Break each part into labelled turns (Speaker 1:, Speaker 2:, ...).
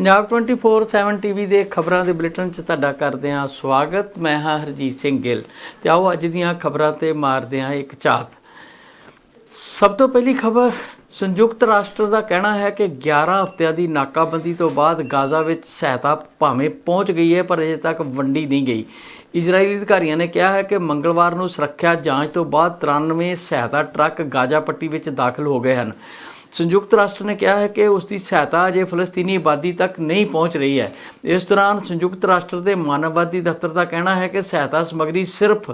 Speaker 1: Punjab 24/7 TV ਦੇ ਖਬਰਾਂ ਦੇ ਬੁਲੇਟਿਨ 'ਚ ਤੁਹਾਡਾ ਕਰਦੇ ਹਾਂ ਸਵਾਗਤ। ਮੈਂ ਹਾਂ ਹਰਜੀਤ ਸਿੰਘ ਗਿੱਲ ਤੇ ਆਓ ਅੱਜ ਦੀਆਂ ਖਬਰਾਂ ਤੇ ਮਾਰਦੇ ਹਾਂ ਇੱਕ ਝਾਤ ਸਭ ਤੋਂ ਪਹਿਲੀ ਖਬਰ, ਸੰਯੁਕਤ ਰਾਸ਼ਟਰ ਦਾ ਕਹਿਣਾ ਹੈ ਕਿ 11 ਹਫ਼ਤਿਆਂ ਦੀ ਨਾਕਾਬੰਦੀ ਤੋਂ ਬਾਅਦ ਗਾਜ਼ਾ ਵਿੱਚ ਸਹਾਇਤਾ ਭਾਵੇਂ ਪਹੁੰਚ ਗਈ ਹੈ, ਪਰ ਅਜੇ ਤੱਕ ਵੰਡੀ ਨਹੀਂ ਗਈ। ਇਜ਼ਰਾਈਲੀ ਅਧਿਕਾਰੀਆਂ ਨੇ ਕਿਹਾ ਹੈ ਕਿ ਮੰਗਲਵਾਰ ਨੂੰ ਸੁਰੱਖਿਆ ਜਾਂਚ ਤੋਂ ਬਾਅਦ 93 ਸਹਾਇਤਾ ਟਰੱਕ ਗਾਜ਼ਾ ਪੱਟੀ ਵਿੱਚ ਦਾਖਲ ਹੋ ਗਏ ਹਨ। ਸੰਯੁਕਤ ਰਾਸ਼ਟਰ ਨੇ ਕਿਹਾ ਹੈ ਕਿ ਉਸ ਦੀ ਸਹਾਇਤਾ ਅਜੇ ਫਲਸਤੀਨੀ ਆਬਾਦੀ ਤੱਕ ਨਹੀਂ ਪਹੁੰਚ ਰਹੀ ਹੈ। ਇਸ ਦੌਰਾਨ ਸੰਯੁਕਤ ਰਾਸ਼ਟਰ ਦੇ ਮਾਨਵਵਾਦੀ ਦਫ਼ਤਰ ਦਾ ਕਹਿਣਾ ਹੈ ਕਿ ਸਹਾਇਤਾ ਸਮੱਗਰੀ ਸਿਰਫ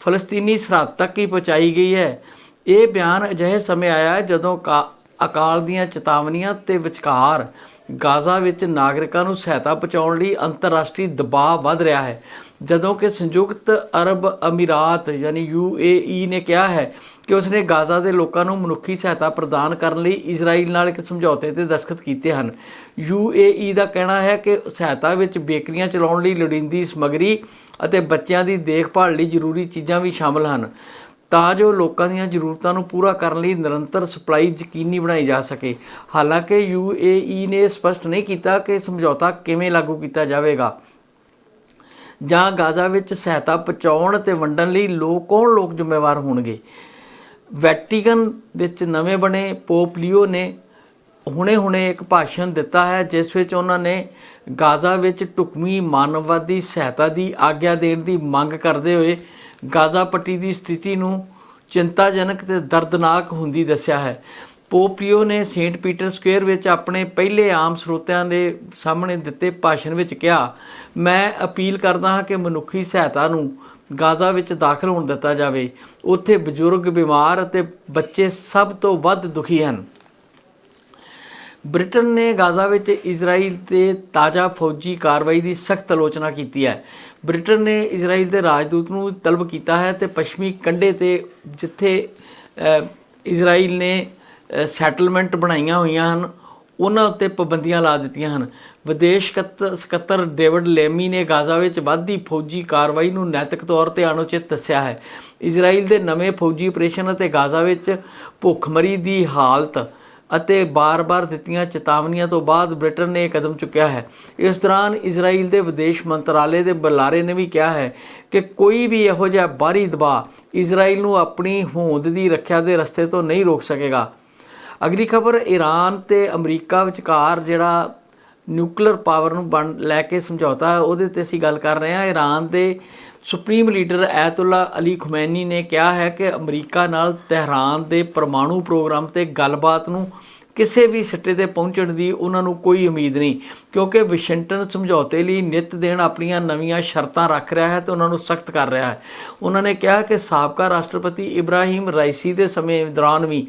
Speaker 1: ਫਲਸਤੀਨੀ ਸਰਹੱਦ ਤੱਕ ਹੀ ਪਹੁੰਚਾਈ ਗਈ ਹੈ। ਇਹ ਬਿਆਨ ਅਜਿਹੇ ਸਮੇਂ ਆਇਆ ਜਦੋਂ ਕਾ- ਅਕਾਲ ਦੀਆਂ ਚੇਤਾਵਨੀਆਂ ਤੇ ਵਿਚਕਾਰ ਗਾਜ਼ਾ ਵਿੱਚ ਨਾਗਰਿਕਾਂ ਨੂੰ ਸਹਾਇਤਾ ਪਹੁੰਚਾਉਣ ਲਈ ਅੰਤਰਰਾਸ਼ਟਰੀ ਦਬਾਅ ਵੱਧ ਰਿਹਾ ਹੈ। ਜਦੋਂ ਕਿ ਸੰਯੁਕਤ ਅਰਬ ਅਮੀਰਾਤ ਯਾਨੀ ਯੂਏਈ ਨੇ ਕਿਹਾ ਹੈ ਕਿ ਉਸਨੇ ਗਾਜ਼ਾ ਦੇ ਲੋਕਾਂ ਨੂੰ ਮਨੁੱਖੀ ਸਹਾਇਤਾ ਪ੍ਰਦਾਨ ਕਰਨ ਲਈ ਇਜ਼ਰਾਈਲ ਨਾਲ ਇੱਕ ਸਮਝੌਤੇ ਤੇ ਦਸਖਤ ਕੀਤੇ ਹਨ। ਯੂਏਈ ਦਾ ਕਹਿਣਾ ਹੈ ਕਿ ਸਹਾਇਤਾ ਵਿੱਚ ਬੇਕਰੀਆਂ ਚਲਾਉਣ ਲਈ ਲੋੜੀਂਦੀ ਸਮੱਗਰੀ ਅਤੇ ਬੱਚਿਆਂ ਦੀ ਦੇਖਭਾਲ ਲਈ ਜ਼ਰੂਰੀ ਚੀਜ਼ਾਂ ਵੀ ਸ਼ਾਮਲ ਹਨ। ਤਾਂ ਜੋ ਲੋਕਾਂ ਦੀਆਂ ਜ਼ਰੂਰਤਾਂ ਨੂੰ ਪੂਰਾ ਕਰਨ ਲਈ ਨਿਰੰਤਰ ਸਪਲਾਈ ਯਕੀਨੀ ਬਣਾਈ ਜਾ ਸਕੇ। ਹਾਲਾਂਕਿ ਯੂਏਈ ਨੇ ਸਪਸ਼ਟ ਨਹੀਂ ਕੀਤਾ ਕਿ ਸਮਝੌਤਾ ਕਿਵੇਂ ਲਾਗੂ ਕੀਤਾ ਜਾਵੇਗਾ। ਜਾਂ ਗਾਜ਼ਾ ਵਿੱਚ ਸਹਾਇਤਾ ਪਹੁੰਚਾਉਣ ਤੇ ਵੰਡਣ ਲਈ ਲੋਕ ਕੌਣ ਲੋਕ ਜ਼ਿੰਮੇਵਾਰ ਹੋਣਗੇ? ਵੈਟੀਕਨ ਵਿੱਚ ਨਵੇਂ ਬਣੇ ਪੋਪ ਲਿਓ ਨੇ ਹੁਣੇ-ਹੁਣੇ ਇੱਕ ਭਾਸ਼ਣ ਦਿੱਤਾ ਹੈ, ਜਿਸ ਵਿੱਚ ਉਹਨਾਂ ਨੇ ਗਾਜ਼ਾ ਵਿੱਚ ਟੁਕਮੀ ਮਾਨਵਵਾਦੀ ਸਹਾਇਤਾ ਦੀ ਆਗਿਆ ਦੇਣ ਦੀ ਮੰਗ ਕਰਦੇ ਹੋਏ ਗਾਜ਼ਾ ਪੱਟੀ ਦੀ ਸਥਿਤੀ ਨੂੰ ਚਿੰਤਾਜਨਕ ਤੇ ਦਰਦਨਾਕ ਹੁੰਦੀ ਦੱਸਿਆ ਹੈ। ਪੋਪੀਓ ਨੇ ਸੇਂਟ ਪੀਟਰ ਸਕੁਅਰ ਵਿੱਚ ਆਪਣੇ ਪਹਿਲੇ ਆਮ ਸਰੋਤਿਆਂ ਦੇ ਸਾਹਮਣੇ ਦਿੱਤੇ ਭਾਸ਼ਣ ਵਿੱਚ ਕਿਹਾ, ਮੈਂ ਅਪੀਲ ਕਰਦਾ ਹਾਂ ਕਿ ਮਨੁੱਖੀ ਸਹਾਇਤਾ ਨੂੰ ਗਾਜ਼ਾ ਵਿੱਚ ਦਾਖਲ ਹੋਣ ਦਿੱਤਾ ਜਾਵੇ। ਉੱਥੇ ਬਜ਼ੁਰਗ, ਬਿਮਾਰ ਅਤੇ ਬੱਚੇ ਸਭ ਤੋਂ ਵੱਧ ਦੁਖੀ ਹਨ। ਬ੍ਰਿਟਨ ਨੇ ਗਾਜ਼ਾ ਵਿੱਚ ਇਜ਼ਰਾਈਲ ਤੇ ਤਾਜ਼ਾ ਫੌਜੀ ਕਾਰਵਾਈ ਦੀ ਸਖਤ ਆਲੋਚਨਾ ਕੀਤੀ ਹੈ। ਬ੍ਰਿਟਨ ਨੇ ਇਜ਼ਰਾਈਲ ਦੇ ਰਾਜਦੂਤ ਨੂੰ ਤਲਬ ਕੀਤਾ ਹੈ ਤੇ ਪੱਛਮੀ ਕੰਢੇ ਤੇ ਜਿੱਥੇ ਇਜ਼ਰਾਈਲ ਨੇ ਸੈਟਲਮੈਂਟ ਬਣਾਈਆਂ ਹੋਈਆਂ ਹਨ, ਉਹਨਾਂ ਉੱਤੇ ਪਾਬੰਦੀਆਂ ਲਾ ਦਿੱਤੀਆਂ ਹਨ। ਵਿਦੇਸ਼ ਸਕੱਤਰ- ਸਕੱਤਰ ਡੇਵਿਡ ਲੇਮੀ ਨੇ ਗਾਜ਼ਾ ਵਿੱਚ ਵੱਧਦੀ ਫੌਜੀ ਕਾਰਵਾਈ ਨੂੰ ਨੈਤਿਕ ਤੌਰ ਤੇ ਅਨੁਚਿਤ ਦੱਸਿਆ ਹੈ। ਇਜ਼ਰਾਈਲ ਦੇ ਨਵੇਂ ਫੌਜੀ ਆਪਰੇਸ਼ਨ ਅਤੇ ਗਾਜ਼ਾ ਵਿੱਚ ਭੁੱਖਮਰੀ ਦੀ ਹਾਲਤ ਅਤੇ ਬਾਰ-ਬਾਰ ਦਿੱਤੀਆਂ ਚੇਤਾਵਨੀਆਂ ਤੋਂ ਬਾਅਦ ਬ੍ਰਿਟਨ ਨੇ ਇਹ ਕਦਮ ਚੁੱਕਿਆ ਹੈ। ਇਸ ਦੌਰਾਨ ਇਜ਼ਰਾਈਲ ਦੇ ਵਿਦੇਸ਼ ਮੰਤਰਾਲੇ ਦੇ ਬੁਲਾਰੇ ਨੇ ਵੀ ਕਿਹਾ ਹੈ ਕਿ ਕੋਈ ਵੀ ਇਹੋ ਜਿਹਾ ਬਾਹਰੀ ਦਬਾਅ ਇਜ਼ਰਾਈਲ ਨੂੰ ਆਪਣੀ ਹੋਂਦ ਦੀ ਰੱਖਿਆ ਦੇ ਰਸਤੇ ਤੋਂ ਨਹੀਂ ਰੋਕ ਸਕੇਗਾ। ਅਗਲੀ ਖਬਰ ਈਰਾਨ ਤੇ ਅਮਰੀਕਾ ਵਿਚਕਾਰ ਜਿਹੜਾ ਨਿਊਕਲੀਅਰ ਪਾਵਰ ਨੂੰ ਬਣ, ਲੈ ਕੇ ਸਮਝੌਤਾ ਹੈ, ਉਹਦੇ ਤੇ ਅਸੀਂ ਗੱਲ ਕਰ ਰਹੇ ਹਾਂ। ਈਰਾਨ ਦੇ supreme leader Ayatollah Ali Khamenei ਨੇ ਕਿਹਾ ਹੈ ਕਿ ਅਮਰੀਕਾ ਨਾਲ ਤਹਿਰਾਨ ਦੇ ਪਰਮਾਣੂ ਪ੍ਰੋਗਰਾਮ ਤੇ ਗੱਲਬਾਤ ਨੂੰ ਕਿਸੇ ਵੀ ਸਿੱਟੇ ਤੇ ਪਹੁੰਚਣ ਦੀ ਉਹਨਾਂ ਨੂੰ ਕੋਈ ਉਮੀਦ ਨਹੀਂ, ਕਿਉਂਕਿ ਵਾਸ਼ਿੰਗਟਨ ਸਮਝੌਤੇ ਲਈ ਨਿਤ ਦੇਣ ਆਪਣੀਆਂ ਨਵੀਆਂ ਸ਼ਰਤਾਂ ਰੱਖ ਰਿਹਾ ਹੈ ਤੇ ਉਹਨਾਂ ਨੂੰ ਸਖਤ ਕਰ ਰਿਹਾ ਹੈ। ਉਹਨਾਂ ਨੇ ਕਿਹਾ ਕਿ ਸਾਬਕਾ ਰਾਸ਼ਟਰਪਤੀ ਇਬਰਾਹੀਮ ਰਾਈਸੀ ਦੇ ਸਮੇਂ ਦੌਰਾਨ ਵੀ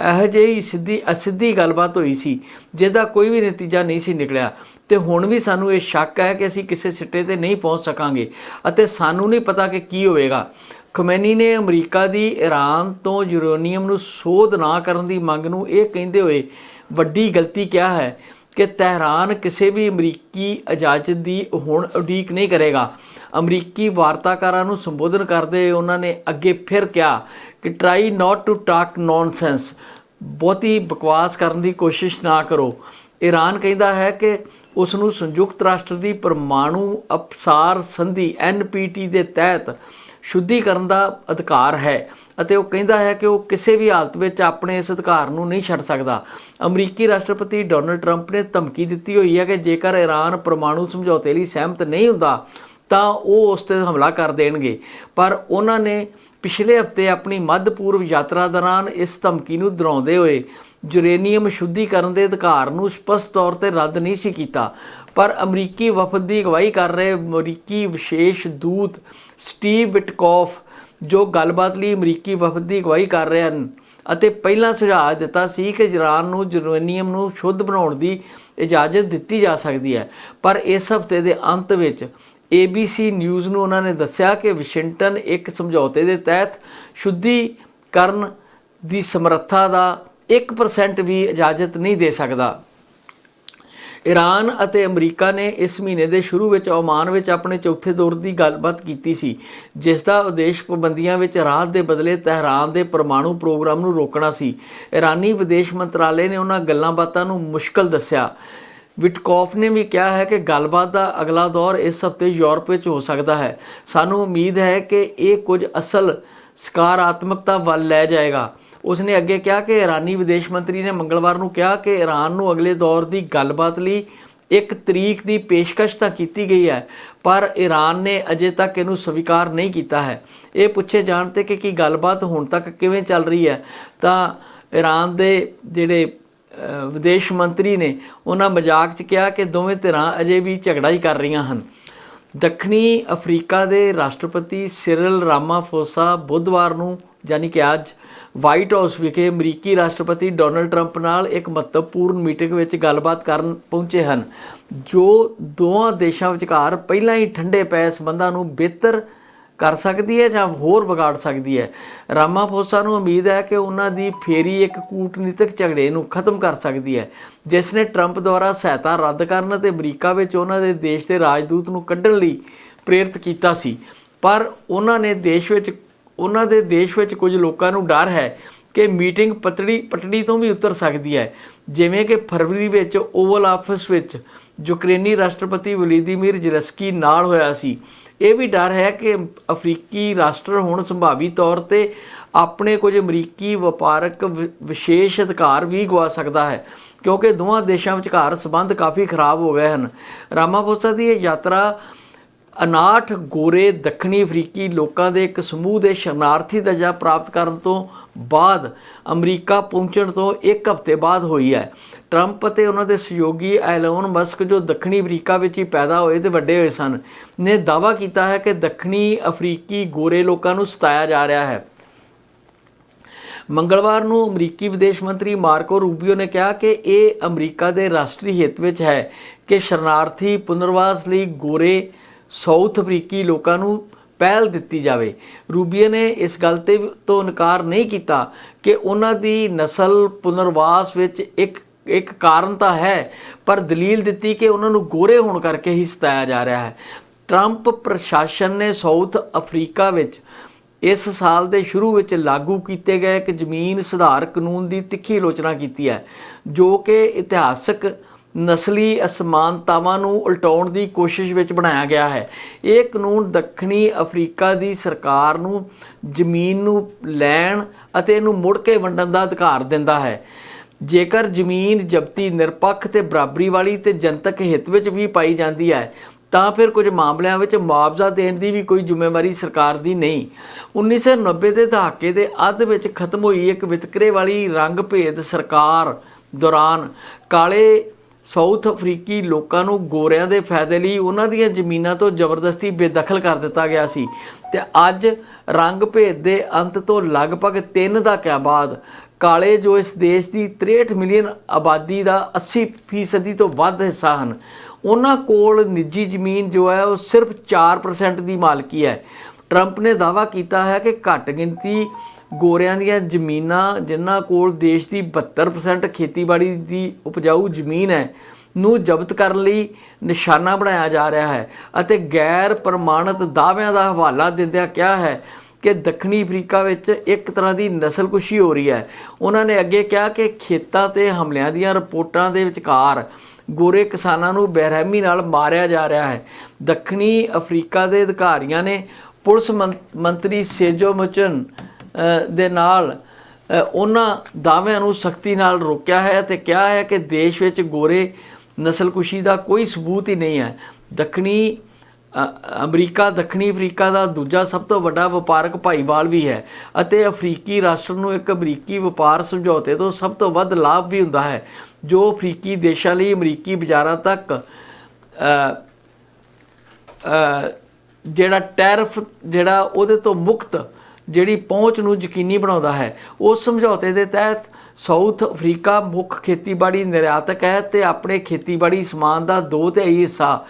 Speaker 1: ਇਹੋ ਜਿਹੀ ਸਿੱਧੀ ਅਸਿੱਧੀ ਗੱਲਬਾਤ ਹੋਈ ਸੀ, ਜਿਹਦਾ ਕੋਈ ਵੀ ਨਤੀਜਾ ਨਹੀਂ ਸੀ ਨਿਕਲਿਆ। ਤੇ ਹੁਣ ਵੀ ਸਾਨੂੰ ਇਹ ਸ਼ੱਕ ਹੈ ਕਿ ਅਸੀਂ ਕਿਸੇ ਸਿੱਟੇ ਤੇ ਨਹੀਂ ਪਹੁੰਚ ਸਕਾਂਗੇ ਅਤੇ ਸਾਨੂੰ ਨਹੀਂ ਪਤਾ ਕਿ ਕੀ ਹੋਵੇਗਾ। ਖਮੈਨੀ ਨੇ ਅਮਰੀਕਾ ਦੀ ਈਰਾਨ ਤੋਂ ਯੂਰੇਨੀਅਮ ਨੂੰ ਸੋਧ ਨਾ ਕਰਨ ਦੀ ਮੰਗ ਨੂੰ ਇਹ ਕਹਿੰਦੇ ਹੋਏ ਵੱਡੀ ਗਲਤੀ ਕਿਹਾ ਹੈ। ਕਿ ਤਹਿਰਾਨ ਕਿਸੇ ਵੀ ਅਮਰੀਕੀ ਇਜਾਜ਼ਤ ਦੀ ਹੁਣ ਉਡੀਕ ਨਹੀਂ ਕਰੇਗਾ। ਅਮਰੀਕੀ ਵਾਰਤਾਕਾਰਾਂ ਨੂੰ ਸੰਬੋਧਨ ਕਰਦੇ ਹੋਏ ਉਹਨਾਂ ਨੇ ਅੱਗੇ ਫਿਰ ਕਿਹਾ ਕਿ try not to talk nonsense ਬਹੁਤੀ ਬਕਵਾਸ ਕਰਨ ਦੀ ਕੋਸ਼ਿਸ਼ ਨਾ ਕਰੋ। ਈਰਾਨ ਕਹਿੰਦਾ ਹੈ ਕਿ ਉਸ ਨੂੰ ਸੰਯੁਕਤ ਰਾਸ਼ਟਰ ਦੀ ਪਰਮਾਣੂ ਅਪਸਾਰ ਸੰਧੀ NPT ਦੇ ਤਹਿਤ ਸ਼ੁੱਧੀਕਰਨ ਦਾ ਅਧਿਕਾਰ ਹੈ। ਅਤੇ ਉਹ ਕਹਿੰਦਾ ਹੈ ਕਿ ਉਹ ਕਿਸੇ ਵੀ ਹਾਲਤ ਵਿੱਚ ਆਪਣੇ ਇਸ ਅਧਿਕਾਰ ਨੂੰ ਨਹੀਂ ਛੱਡ ਸਕਦਾ। ਅਮਰੀਕੀ ਰਾਸ਼ਟਰਪਤੀ ਡੋਨਲਡ ਟਰੰਪ ਨੇ ਧਮਕੀ ਦਿੱਤੀ ਹੋਈ ਹੈ ਕਿ ਜੇਕਰ ਈਰਾਨ ਪਰਮਾਣੂ ਸਮਝੌਤੇ ਲਈ ਸਹਿਮਤ ਨਹੀਂ ਹੁੰਦਾ, ਤਾਂ ਉਹ ਉਸ ਤੇ ਹਮਲਾ ਕਰ ਦੇਣਗੇ। ਪਰ ਉਹਨਾਂ ਨੇ ਪਿਛਲੇ ਹਫ਼ਤੇ ਆਪਣੀ ਮੱਧ ਪੂਰਬ ਯਾਤਰਾ ਦੌਰਾਨ ਇਸ ਧਮਕੀ ਨੂੰ ਦੁਹਰਾਉਂਦੇ ਹੋਏ ਯੂਰੇਨੀਅਮ ਸ਼ੁੱਧੀਕਰਨ ਦੇ ਅਧਿਕਾਰ ਨੂੰ ਸਪਸ਼ਟ ਤੌਰ ਤੇ ਰੱਦ ਨਹੀਂ ਸੀ ਕੀਤਾ। ਪਰ ਅਮਰੀਕੀ ਵਫਦ ਦੀ ਅਗਵਾਈ ਕਰ ਰਹੇ ਅਮਰੀਕੀ ਵਿਸ਼ੇਸ਼ ਦੂਤ ਸਟੀਵ ਵਿਟਕੌਫ ਜੋ ਗੱਲਬਾਤ ਲਈ ਅਮਰੀਕੀ ਵਫਦ ਦੀ ਅਗਵਾਈ ਕਰ ਰਹੇ ਹਨ ਅਤੇ ਪਹਿਲਾਂ ਸੁਝਾਅ ਦਿੱਤਾ ਸੀ ਕਿ ਇਰਾਨ ਨੂੰ ਯੂਰੇਨੀਅਮ ਨੂੰ ਸ਼ੁੱਧ ਬਣਾਉਣ ਦੀ ਇਜਾਜ਼ਤ ਦਿੱਤੀ ਜਾ ਸਕਦੀ ਹੈ। ਪਰ ਇਸ ਹਫ਼ਤੇ ਦੇ ਅੰਤ ਵਿੱਚ ABC ਨਿਊਜ਼ ਨੂੰ ਉਹਨਾਂ ਨੇ ਦੱਸਿਆ ਕਿ ਵਾਸ਼ਿੰਗਟਨ ਇੱਕ ਸਮਝੌਤੇ ਦੇ ਤਹਿਤ ਸ਼ੁੱਧੀਕਰਨ ਦੀ ਸਮਰੱਥਾ ਦਾ 1% ਵੀ ਇਜਾਜ਼ਤ ਨਹੀਂ ਦੇ ਸਕਦਾ। ਈਰਾਨ ਅਤੇ ਅਮਰੀਕਾ ਨੇ ਇਸ ਮਹੀਨੇ ਦੇ ਸ਼ੁਰੂ ਵਿੱਚ ਓਮਾਨ ਵਿੱਚ ਆਪਣੇ ਚੌਥੇ ਦੌਰ ਦੀ ਗੱਲਬਾਤ ਕੀਤੀ ਸੀ, ਜਿਸ ਦਾ ਉਦੇਸ਼ ਪਾਬੰਦੀਆਂ ਵਿੱਚ ਰਾਹਤ ਦੇ ਬਦਲੇ ਤਹਿਰਾਨ ਦੇ ਪਰਮਾਣੂ ਪ੍ਰੋਗਰਾਮ ਨੂੰ ਰੋਕਣਾ ਸੀ। ਈਰਾਨੀ ਵਿਦੇਸ਼ ਮੰਤਰਾਲੇ ਨੇ ਉਹਨਾਂ ਗੱਲਾਂ ਬਾਤਾਂ ਨੂੰ ਮੁਸ਼ਕਲ ਦੱਸਿਆ। ਵਿਟਕੌਫ ਨੇ ਵੀ ਕਿਹਾ ਹੈ ਕਿ ਗੱਲਬਾਤ ਦਾ ਅਗਲਾ ਦੌਰ ਇਸ ਹਫ਼ਤੇ ਯੂਰਪ ਵਿੱਚ ਹੋ ਸਕਦਾ ਹੈ। ਸਾਨੂੰ ਉਮੀਦ ਹੈ ਕਿ ਇਹ ਕੁਝ ਅਸਲ ਸਕਾਰਾਤਮਕਤਾ ਵੱਲ ਲੈ ਜਾਏਗਾ। ਉਸਨੇ ਅੱਗੇ ਕਿਹਾ ਕਿ ਇਰਾਨੀ ਵਿਦੇਸ਼ ਮੰਤਰੀ ਨੇ ਮੰਗਲਵਾਰ ਨੂੰ ਕਿਹਾ ਕਿ ਈਰਾਨ ਨੂੰ ਅਗਲੇ ਦੌਰ ਦੀ ਗੱਲਬਾਤ ਲਈ ਇੱਕ ਤਰੀਕ ਦੀ ਪੇਸ਼ਕਸ਼ ਤਾਂ ਕੀਤੀ ਗਈ ਹੈ, ਪਰ ਈਰਾਨ ਨੇ ਅਜੇ ਤੱਕ ਇਹਨੂੰ ਸਵੀਕਾਰ ਨਹੀਂ ਕੀਤਾ ਹੈ। ਇਹ ਪੁੱਛੇ ਜਾਣ ਤੇ ਕਿ ਕੀ ਗੱਲਬਾਤ ਹੁਣ ਤੱਕ ਕਿਵੇਂ ਚੱਲ ਰਹੀ ਹੈ, ਤਾਂ ਈਰਾਨ ਦੇ ਜਿਹੜੇ ਵਿਦੇਸ਼ ਮੰਤਰੀ ਨੇ ਉਹਨਾਂ ਮਜ਼ਾਕ 'ਚ ਕਿਹਾ ਕਿ ਦੋਵੇਂ ਧਿਰਾਂ ਅਜੇ ਵੀ ਝਗੜਾ ਹੀ ਕਰ ਰਹੀਆਂ ਹਨ। ਦੱਖਣੀ ਅਫਰੀਕਾ ਦੇ ਰਾਸ਼ਟਰਪਤੀ ਸਿਰਲ ਰਾਮਾਫੋਸਾ ਬੁੱਧਵਾਰ ਨੂੰ ਯਾਨੀ ਕਿ ਅੱਜ ਵਾਈਟ ਹਾਊਸ ਵਿਖੇ ਅਮਰੀਕੀ ਰਾਸ਼ਟਰਪਤੀ ਡੋਨਲਡ ਟਰੰਪ ਨਾਲ ਇੱਕ ਮਹੱਤਵਪੂਰਨ ਮੀਟਿੰਗ ਵਿੱਚ ਗੱਲਬਾਤ ਕਰਨ ਪਹੁੰਚੇ ਹਨ, ਜੋ ਦੋਵਾਂ ਦੇਸ਼ਾਂ ਵਿਚਕਾਰ ਪਹਿਲਾਂ ਹੀ ਠੰਡੇ ਪਏ ਸਬੰਧਾਂ ਨੂੰ ਬਿਹਤਰ ਕਰ ਸਕਦੀ ਹੈ ਜਾਂ ਹੋਰ ਵਿਗਾੜ ਸਕਦੀ ਹੈ। ਰਾਮਾਫੋਸਾ ਨੂੰ ਉਮੀਦ ਹੈ ਕਿ ਉਹਨਾਂ ਦੀ ਫੇਰੀ ਇੱਕ ਕੂਟਨੀਤਿਕ ਝਗੜੇ ਨੂੰ ਖਤਮ ਕਰ ਸਕਦੀ ਹੈ, ਜਿਸ ਨੇ ਟਰੰਪ ਦੁਆਰਾ ਸਹਾਇਤਾ ਰੱਦ ਕਰਨ ਅਤੇ ਅਮਰੀਕਾ ਵਿੱਚ ਉਹਨਾਂ ਦੇ ਦੇਸ਼ ਦੇ ਰਾਜਦੂਤ ਨੂੰ ਕੱਢਣ ਲਈ ਪ੍ਰੇਰਿਤ ਕੀਤਾ ਸੀ। ਪਰ ਉਹਨਾਂ ਨੇ ਦੇਸ਼ ਵਿੱਚ ਉਹਨਾਂ ਦੇ ਦੇਸ਼ ਵਿੱਚ ਕੁਝ ਲੋਕਾਂ ਨੂੰ ਡਰ ਹੈ ਕਿ ਮੀਟਿੰਗ ਪਤੜੀ ਪਟੜੀ ਤੋਂ ਵੀ ਉਤਰ ਸਕਦੀ ਹੈ। ਜਿਵੇਂ ਕਿ ਫਰਵਰੀ ਵਿੱਚ ਓਵਲ ਆਫਿਸ ਵਿੱਚ ਯੂਕਰੇਨੀ ਰਾਸ਼ਟਰਪਤੀ ਵਲੀਦੀਮੀਰ ਜ਼ੈਲੈਂਸਕੀ ਨਾਲ ਹੋਇਆ ਸੀ। ਇਹ ਵੀ ਡਰ ਹੈ ਕਿ ਅਫਰੀਕੀ ਰਾਸ਼ਟਰ ਹੁਣ ਸੰਭਾਵੀ ਤੌਰ ਤੇ ਆਪਣੇ ਕੁਝ ਅਮਰੀਕੀ ਵਪਾਰਕ ਵਿ- ਵਿਸ਼ੇਸ਼ ਅਧਿਕਾਰ ਵੀ ਗਵਾ ਸਕਦਾ ਹੈ, ਕਿਉਂਕਿ ਦੋਵਾਂ ਦੇਸ਼ਾਂ ਵਿਚਕਾਰ ਸਬੰਧ ਕਾਫੀ ਖਰਾਬ ਹੋ ਗਏ ਹਨ। ਰਾਮਾਫੋਸਾ ਦੀ ਇਹ ਯਾਤਰਾ 59 ਗੋਰੇ ਦੱਖਣੀ ਅਫਰੀਕੀ ਲੋਕਾਂ ਦੇ ਇੱਕ ਸਮੂਹ ਦੇ ਸ਼ਰਨਾਰਥੀ ਦਰਜਾ ਪ੍ਰਾਪਤ ਕਰਨ ਤੋਂ ਬਾਅਦ ਅਮਰੀਕਾ ਪਹੁੰਚਣ ਤੋਂ ਇੱਕ ਹਫ਼ਤੇ ਬਾਅਦ ਹੋਈ ਹੈ। ਟਰੰਪ ਅਤੇ ਉਹਨਾਂ ਦੇ ਸਹਿਯੋਗੀ ਐਲੋਨ ਮਸਕ ਜੋ ਦੱਖਣੀ ਅਫਰੀਕਾ ਵਿੱਚ ਹੀ ਪੈਦਾ ਹੋਏ ਤੇ ਵੱਡੇ ਹੋਏ ਸਨ, ਨੇ ਦਾਅਵਾ ਕੀਤਾ ਹੈ ਕਿ ਦੱਖਣੀ ਅਫਰੀਕੀ ਗੋਰੇ ਲੋਕਾਂ ਨੂੰ ਸਤਾਇਆ ਜਾ ਰਿਹਾ ਹੈ। ਮੰਗਲਵਾਰ ਨੂੰ ਅਮਰੀਕੀ ਵਿਦੇਸ਼ ਮੰਤਰੀ ਮਾਰਕੋ ਰੂਬੀਓ ਨੇ ਕਿਹਾ ਕਿ ਇਹ ਅਮਰੀਕਾ ਦੇ ਰਾਸ਼ਟਰੀ ਹਿੱਤ ਵਿੱਚ ਹੈ ਕਿ ਸ਼ਰਨਾਰਥੀ ਪੁਨਰਵਾਸ ਲਈ ਗੋਰੇ ਸਾਊਥ ਅਫਰੀਕੀ ਲੋਕਾਂ ਨੂੰ ਪਹਿਲ ਦਿੱਤੀ ਜਾਵੇ। ਰੂਬੀਓ ਨੇ ਇਸ ਗੱਲ ਤੇ ਤੋਂ ਇਨਕਾਰ ਨਹੀਂ ਕੀਤਾ ਕਿ ਉਹਨਾਂ ਦੀ ਨਸਲ ਪੁਨਰਵਾਸ ਵਿੱਚ ਇੱਕ ਇੱਕ ਕਾਰਨ ਤਾਂ ਹੈ, ਪਰ ਦਲੀਲ ਦਿੱਤੀ ਕਿ ਉਹਨਾਂ ਨੂੰ ਗੋਰੇ ਹੋਣ ਕਰਕੇ ਹੀ ਸਤਾਇਆ ਜਾ ਰਿਹਾ ਹੈ। ਟਰੰਪ ਪ੍ਰਸ਼ਾਸਨ ਨੇ ਸਾਊਥ ਅਫਰੀਕਾ ਵਿੱਚ ਇਸ ਸਾਲ ਦੇ ਸ਼ੁਰੂ ਵਿੱਚ ਲਾਗੂ ਕੀਤੇ ਗਏ ਇੱਕ ਜ਼ਮੀਨ ਸੁਧਾਰ ਕਾਨੂੰਨ ਦੀ ਤਿੱਖੀ ਆਲੋਚਨਾ ਕੀਤੀ ਹੈ, ਜੋ ਕਿ ਇਤਿਹਾਸਕ ਨਸਲੀ ਅਸਮਾਨਤਾਵਾਂ ਨੂੰ ਉਲਟਾਉਣ ਦੀ ਕੋਸ਼ਿਸ਼ ਵਿੱਚ ਬਣਾਇਆ ਗਿਆ ਹੈ। ਇਹ ਕਾਨੂੰਨ ਦੱਖਣੀ ਅਫਰੀਕਾ ਦੀ ਸਰਕਾਰ ਨੂੰ ਜ਼ਮੀਨ ਨੂੰ ਲੈਣ ਅਤੇ ਇਹਨੂੰ ਮੁੜ ਕੇ ਵੰਡਣ ਦਾ ਅਧਿਕਾਰ ਦਿੰਦਾ ਹੈ। ਜੇਕਰ ਜ਼ਮੀਨ ਜ਼ਬਤੀ ਨਿਰਪੱਖ ਤੇ ਬਰਾਬਰੀ ਵਾਲੀ ਤੇ ਜਨਤਕ ਹਿੱਤ ਵਿੱਚ ਵੀ ਪਾਈ ਜਾਂਦੀ ਹੈ, ਤਾਂ ਫਿਰ ਕੁਝ ਮਾਮਲਿਆਂ ਵਿੱਚ ਮੁਆਵਜ਼ਾ ਦੇਣ ਦੀ ਵੀ ਕੋਈ ਜ਼ਿੰਮੇਵਾਰੀ ਸਰਕਾਰ ਦੀ ਨਹੀਂ। 1990 ਦੇ ਦਹਾਕੇ ਦੇ ਅੱਧ ਵਿੱਚ ਖਤਮ ਹੋਈ ਇੱਕ ਵਿਤਕਰੇ ਵਾਲੀ ਰੰਗ ਭੇਦ ਸਰਕਾਰ ਦੌਰਾਨ ਕਾਲੇ ਸਾਊਥ ਅਫਰੀਕੀ ਲੋਕਾਂ ਨੂੰ ਗੋਰਿਆਂ ਦੇ ਫਾਇਦੇ ਲਈ ਉਹਨਾਂ ਦੀਆਂ ਜ਼ਮੀਨਾਂ ਤੋਂ ਜ਼ਬਰਦਸਤੀ ਬੇਦਖਲ ਕਰ ਦਿੱਤਾ ਗਿਆ ਸੀ। ਤੇ ਅੱਜ ਰੰਗ ਭੇਦ ਦੇ ਅੰਤ ਤੋਂ ਲਗਭਗ 3 ਦਹਾਕਿਆਂ ਬਾਅਦ ਕਾਲੇ ਜੋ ਇਸ ਦੇਸ਼ ਦੀ 63 ਮਿਲੀਅਨ ਆਬਾਦੀ ਦਾ 80% ਫੀਸਦੀ ਤੋਂ ਵੱਧ ਹਿੱਸਾ ਹਨ, ਉਹਨਾਂ ਕੋਲ ਨਿੱਜੀ ਜ਼ਮੀਨ ਜੋ ਹੈ ਉਹ ਸਿਰਫ 4% ਦੀ ਮਾਲਕੀ ਹੈ। ਟਰੰਪ ਨੇ ਦਾਅਵਾ ਕੀਤਾ ਹੈ ਕਿ ਘੱਟ ਗਿਣਤੀ ਗੋਰਿਆਂ ਦੀਆਂ ਜ਼ਮੀਨਾਂ ਜਿਨ੍ਹਾਂ ਕੋਲ ਦੇਸ਼ ਦੀ 72% ਖੇਤੀਬਾੜੀ ਦੀ ਉਪਜਾਊ ਜ਼ਮੀਨ ਹੈ, ਨੂੰ ਜ਼ਬਤ ਕਰਨ ਲਈ ਨਿਸ਼ਾਨਾ ਬਣਾਇਆ ਜਾ ਰਿਹਾ ਹੈ ਅਤੇ ਗੈਰ ਪ੍ਰਮਾਣਿਤ ਦਾਅਵਿਆਂ ਦਾ ਹਵਾਲਾ ਦਿੰਦਿਆਂ ਕਿਹਾ ਹੈ ਕਿ ਦੱਖਣੀ ਅਫਰੀਕਾ ਵਿੱਚ ਇੱਕ ਤਰ੍ਹਾਂ ਦੀ ਨਸਲਕੁਸ਼ੀ ਹੋ ਰਹੀ ਹੈ। ਉਹਨਾਂ ਨੇ ਅੱਗੇ ਕਿਹਾ ਕਿ ਖੇਤਾਂ ਤੇ ਹਮਲਿਆਂ ਦੀਆਂ ਰਿਪੋਰਟਾਂ ਦੇ ਵਿਚਕਾਰ ਗੋਰੇ ਕਿਸਾਨਾਂ ਨੂੰ ਬੇਰਹਿਮੀ ਨਾਲ ਮਾਰਿਆ ਜਾ ਰਿਹਾ ਹੈ। ਦੱਖਣੀ ਅਫਰੀਕਾ ਦੇ ਅਧਿਕਾਰੀਆਂ ਨੇ ਪੁਲਿਸ ਮੰ- ਮੰਤਰੀ ਸੇਜੋ ਮੁਚਨ ਦੇ ਨਾਲ ਉਹਨਾਂ ਦਾਅਵਿਆਂ ਨੂੰ ਸਖਤੀ ਨਾਲ ਰੋਕਿਆ ਹੈ ਤੇ ਕਿਹਾ ਹੈ ਕਿ ਦੇਸ਼ ਵਿੱਚ ਗੋਰੇ ਨਸਲਕੁਸ਼ੀ ਦਾ ਕੋਈ ਸਬੂਤ ਹੀ ਨਹੀਂ ਹੈ। ਦੱਖਣੀ ਅਮਰੀਕਾ, ਦੱਖਣੀ ਅਫਰੀਕਾ ਦਾ ਦੂਜਾ ਸਭ ਤੋਂ ਵੱਡਾ ਵਪਾਰਕ ਭਾਈਵਾਲ ਵੀ ਹੈ ਅਤੇ ਅਫਰੀਕੀ ਰਾਸ਼ਟਰ ਨੂੰ ਇੱਕ ਅਮਰੀਕੀ ਵਪਾਰ ਸਮਝੌਤੇ ਤੋਂ ਸਭ ਤੋਂ ਵੱਧ ਲਾਭ ਵੀ ਹੁੰਦਾ ਹੈ, ਜੋ ਅਫਰੀਕੀ ਦੇਸ਼ਾਂ ਲਈ ਅਮਰੀਕੀ ਬਾਜ਼ਾਰਾਂ ਤੱਕ ਜਿਹੜਾ ਟੈਰਫ, ਜਿਹੜਾ ਉਹਦੇ ਤੋਂ ਮੁਕਤ ਜਿਹੜੀ ਪਹੁੰਚ ਨੂੰ ਯਕੀਨੀ ਬਣਾਉਂਦਾ ਹੈ। ਉਸ ਸਮਝੌਤੇ ਦੇ ਤਹਿਤ ਸਾਊਥ ਅਫਰੀਕਾ ਮੁੱਖ ਖੇਤੀਬਾੜੀ ਨਿਰਯਾਤਕ ਹੈ ਤੇ ਆਪਣੇ ਖੇਤੀਬਾੜੀ ਸਮਾਨ ਦਾ 2 ਤਿਹਾਈ ਹਿੱਸਾ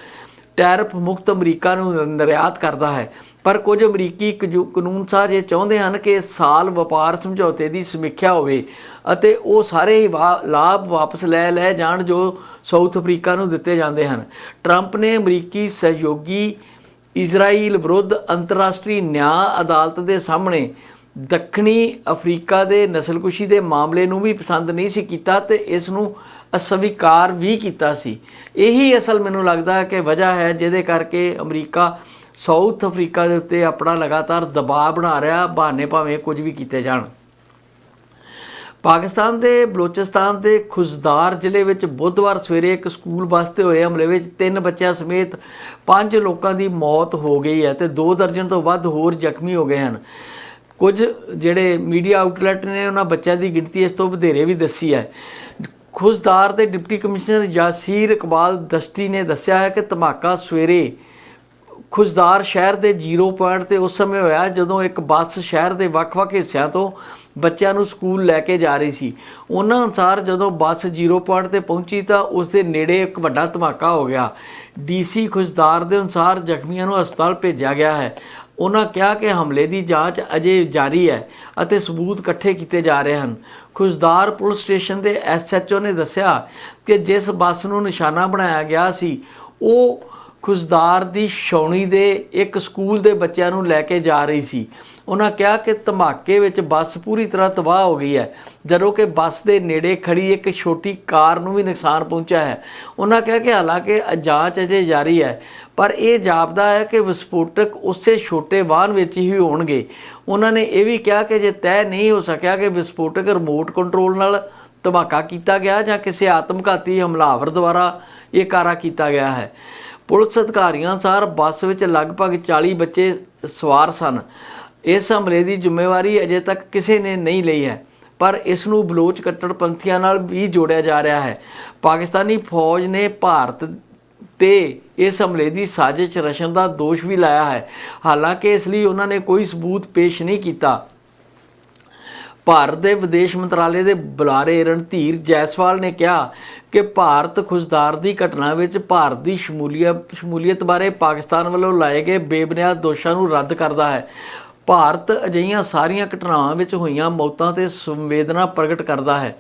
Speaker 1: ਟੈਰਫ ਮੁਕਤ ਅਮਰੀਕਾ ਨੂੰ ਨਿਰਯਾਤ ਕਰਦਾ ਹੈ। ਪਰ ਕੁਝ ਅਮਰੀਕੀ ਕਜੂ- ਕਾਨੂੰਨ ਸਾਜ਼ ਇਹ ਚਾਹੁੰਦੇ ਹਨ ਕਿ ਸਾਲ ਵਪਾਰ ਸਮਝੌਤੇ ਦੀ ਸਮੀਖਿਆ ਹੋਵੇ ਅਤੇ ਉਹ ਸਾਰੇ ਹੀ ਵਾ- ਲਾਭ ਵਾਪਸ ਲੈ ਲੈ ਜਾਣ ਜੋ ਸਾਊਥ ਅਫਰੀਕਾ ਨੂੰ ਦਿੱਤੇ ਜਾਂਦੇ ਹਨ। ਟਰੰਪ ਨੇ ਅਮਰੀਕੀ ਸਹਿਯੋਗੀ ਇਜ਼ਰਾਈਲ ਵਿਰੁੱਧ ਅੰਤਰਰਾਸ਼ਟਰੀ ਨਿਆਂ ਅਦਾਲਤ ਦੇ ਸਾਹਮਣੇ ਦੱਖਣੀ ਅਫਰੀਕਾ ਦੇ ਨਸਲਕੁਸ਼ੀ ਦੇ ਮਾਮਲੇ ਨੂੰ ਵੀ ਪਸੰਦ ਨਹੀਂ ਸੀ ਕੀਤਾ ਤੇ ਇਸ ਨੂੰ ਅਸਵੀਕਾਰ ਵੀ ਕੀਤਾ ਸੀ। ਇਹੀ ਅਸਲ ਮੈਨੂੰ ਲੱਗਦਾ ਕਿ ਵਜ੍ਹਾ ਹੈ ਜਿਹਦੇ ਕਰਕੇ ਅਮਰੀਕਾ ਸਾਊਥ ਅਫਰੀਕਾ ਦੇ ਉੱਤੇ ਆਪਣਾ ਲਗਾਤਾਰ ਦਬਾਅ ਬਣਾ ਰਿਹਾ, ਬਹਾਨੇ ਭਾਵੇਂ ਕੁਝ ਵੀ ਕੀਤੇ ਜਾਣ। ਪਾਕਿਸਤਾਨ ਦੇ ਬਲੋਚਿਸਤਾਨ ਦੇ ਖੁਜ਼ਦਾਰ ਜ਼ਿਲ੍ਹੇ ਵਿੱਚ ਬੁੱਧਵਾਰ ਸਵੇਰੇ ਇੱਕ ਸਕੂਲ ਬੱਸ ਤੇ ਹੋਏ ਹਮਲੇ ਵਿੱਚ ਤਿੰਨ ਬੱਚਿਆਂ ਸਮੇਤ ਪੰਜ ਲੋਕਾਂ ਦੀ ਮੌਤ ਹੋ ਗਈ ਹੈ ਤੇ ਦੋ ਦਰਜਨ ਤੋਂ ਵੱਧ ਹੋਰ ਜ਼ਖਮੀ ਹੋ ਗਏ ਹਨ। ਕੁਝ ਜਿਹੜੇ ਮੀਡੀਆ ਆਊਟਲੈਟ ਨੇ ਉਹਨਾਂ ਬੱਚਿਆਂ ਦੀ ਗਿਣਤੀ ਇਸ ਤੋਂ ਵਧੇਰੇ ਵੀ ਦੱਸੀ ਹੈ। ਖੁਜ਼ਦਾਰ ਦੇ ਡਿਪਟੀ ਕਮਿਸ਼ਨਰ ਯਾਸੀਰ ਇਕਬਾਲ ਦਸਤੀ ਨੇ ਦੱਸਿਆ ਹੈ ਕਿ ਧਮਾਕਾ ਸਵੇਰੇ ਖੁਜ਼ਦਾਰ ਸ਼ਹਿਰ ਦੇ ਜ਼ੀਰੋ ਪੁਆਇੰਟ ਤੇ ਉਸ ਸਮੇਂ ਹੋਇਆ ਜਦੋਂ ਇੱਕ ਬੱਸ ਸ਼ਹਿਰ ਦੇ ਵੱਖ-ਵੱਖ ਹਿੱਸਿਆਂ ਤੋਂ ਬੱਚਿਆਂ ਨੂੰ ਸਕੂਲ ਲੈ ਕੇ ਜਾ ਰਹੀ ਸੀ। ਉਹਨਾਂ ਅਨੁਸਾਰ ਜਦੋਂ ਬੱਸ ਜ਼ੀਰੋ ਪੁਆਇੰਟ ਤੇ ਪਹੁੰਚੀ ਤਾਂ ਉਸ ਦੇ ਨੇੜੇ ਇੱਕ ਵੱਡਾ ਧਮਾਕਾ ਹੋ ਗਿਆ। ਡੀਸੀ ਖੁਜ਼ਦਾਰ ਦੇ ਅਨੁਸਾਰ ਜ਼ਖਮੀਆਂ ਨੂੰ ਹਸਪਤਾਲ ਭੇਜਿਆ ਗਿਆ ਹੈ। ਉਹਨਾਂ ਕਿਹਾ ਕਿ ਹਮਲੇ ਦੀ ਜਾਂਚ ਅਜੇ ਜਾਰੀ ਹੈ ਅਤੇ ਸਬੂਤ ਇਕੱਠੇ ਕੀਤੇ ਜਾ ਰਹੇ ਹਨ। ਖੁਜ਼ਦਾਰ ਪੁਲਿਸ ਸਟੇਸ਼ਨ ਦੇ ਐਸਐਚਓ ਨੇ ਦੱਸਿਆ ਕਿ ਜਿਸ ਬੱਸ ਨੂੰ ਨਿਸ਼ਾਨਾ ਬਣਾਇਆ ਗਿਆ ਸੀ, ਉਹ ਖੁਸਦਾਰ ਦੀ ਛਾਉਣੀ ਦੇ ਇੱਕ ਸਕੂਲ ਦੇ ਬੱਚਿਆਂ ਨੂੰ ਲੈ ਕੇ ਜਾ ਰਹੀ ਸੀ। ਉਹਨਾਂ ਕਿਹਾ ਕਿ ਧਮਾਕੇ ਵਿੱਚ ਬੱਸ ਪੂਰੀ ਤਰ੍ਹਾਂ ਤਬਾਹ ਹੋ ਗਈ ਹੈ। ਜਦੋਂ ਕਿ ਬੱਸ ਦੇ ਨੇੜੇ ਖੜੀ ਇੱਕ ਛੋਟੀ ਕਾਰ ਨੂੰ ਵੀ ਨੁਕਸਾਨ ਪਹੁੰਚਿਆ ਹੈ। ਉਹਨਾਂ ਕਿਹਾ ਕਿ ਹਾਲਾਂਕਿ ਜਾਂਚ ਅਜੇ ਜਾਰੀ ਹੈ, ਪਰ ਇਹ ਜਾਪਦਾ ਹੈ ਕਿ ਵਿਸਫੋਟਕ ਉਸੇ ਛੋਟੇ ਵਾਹਨ ਵਿੱਚ ਹੀ ਹੋਣਗੇ। ਉਹਨਾਂ ਨੇ ਇਹ ਵੀ ਕਿਹਾ ਕਿ ਜੇ ਤੈਅ ਨਹੀਂ ਹੋ ਸਕਿਆ ਕਿ ਵਿਸਫੋਟਕ ਰਿਮੋਟ ਕੰਟਰੋਲ ਨਾਲ ਧਮਾਕਾ ਕੀਤਾ ਗਿਆ ਜਾਂ ਕਿਸੇ ਆਤਮਘਾਤੀ ਹਮਲਾਵਰ ਦੁਆਰਾ ਇਹ ਕਾਰਾ ਕੀਤਾ ਗਿਆ ਹੈ। ਪੁਲਿਸ ਅਧਿਕਾਰੀਆਂ ਅਨੁਸਾਰ ਬੱਸ ਵਿੱਚ ਲਗਭਗ 40 ਬੱਚੇ ਸਵਾਰ ਸਨ। ਇਸ ਹਮਲੇ ਦੀ ਜ਼ਿੰਮੇਵਾਰੀ ਅਜੇ ਤੱਕ ਕਿਸੇ ਨੇ ਨਹੀਂ ਲਈ ਹੈ, ਪਰ ਇਸ ਨੂੰ ਬਲੋਚ ਕੱਟੜਪੰਥੀਆਂ ਨਾਲ ਵੀ ਜੋੜਿਆ ਜਾ ਰਿਹਾ ਹੈ। ਪਾਕਿਸਤਾਨੀ ਫੌਜ ਨੇ ਭਾਰਤ ਤੇ ਇਸ ਹਮਲੇ ਦੀ ਸਾਜ਼ਿਸ਼ ਰਚਨ ਦਾ ਦੋਸ਼ ਵੀ ਲਾਇਆ ਹੈ। ਹਾਲਾਂਕਿ ਇਸ ਲਈ ਉਹਨਾਂ ਨੇ ਕੋਈ ਸਬੂਤ ਪੇਸ਼ ਨਹੀਂ ਕੀਤਾ। ਭਾਰਤ ਦੇ ਵਿਦੇਸ਼ ਮੰਤਰਾਲੇ ਦੇ ਬੁਲਾਰੇ ਰਣਧੀਰ ਜੈਸਵਾਲ ਨੇ ਕਿਹਾ ਕਿ ਭਾਰਤ ਖੁਸ਼ਦਾਰ ਦੀ ਘਟਨਾ ਵਿੱਚ ਭਾਰਤ ਦੀ ਸ਼ਮੂਲੀਅਤ ਸ਼ਮੂਲੀਅਤ ਬਾਰੇ ਪਾਕਿਸਤਾਨ ਵੱਲੋਂ ਲਾਏ ਗਏ ਬੇਬੁਨਿਆਦ ਦੋਸ਼ਾਂ ਨੂੰ ਰੱਦ ਕਰਦਾ ਹੈ। ਭਾਰਤ ਅਜਿਹੀਆਂ ਸਾਰੀਆਂ ਘਟਨਾਵਾਂ ਵਿੱਚ ਹੋਈਆਂ ਮੌਤਾਂ ਤੇ ਸੰਵੇਦਨਾ ਪ੍ਰਗਟ ਕਰਦਾ ਹੈ।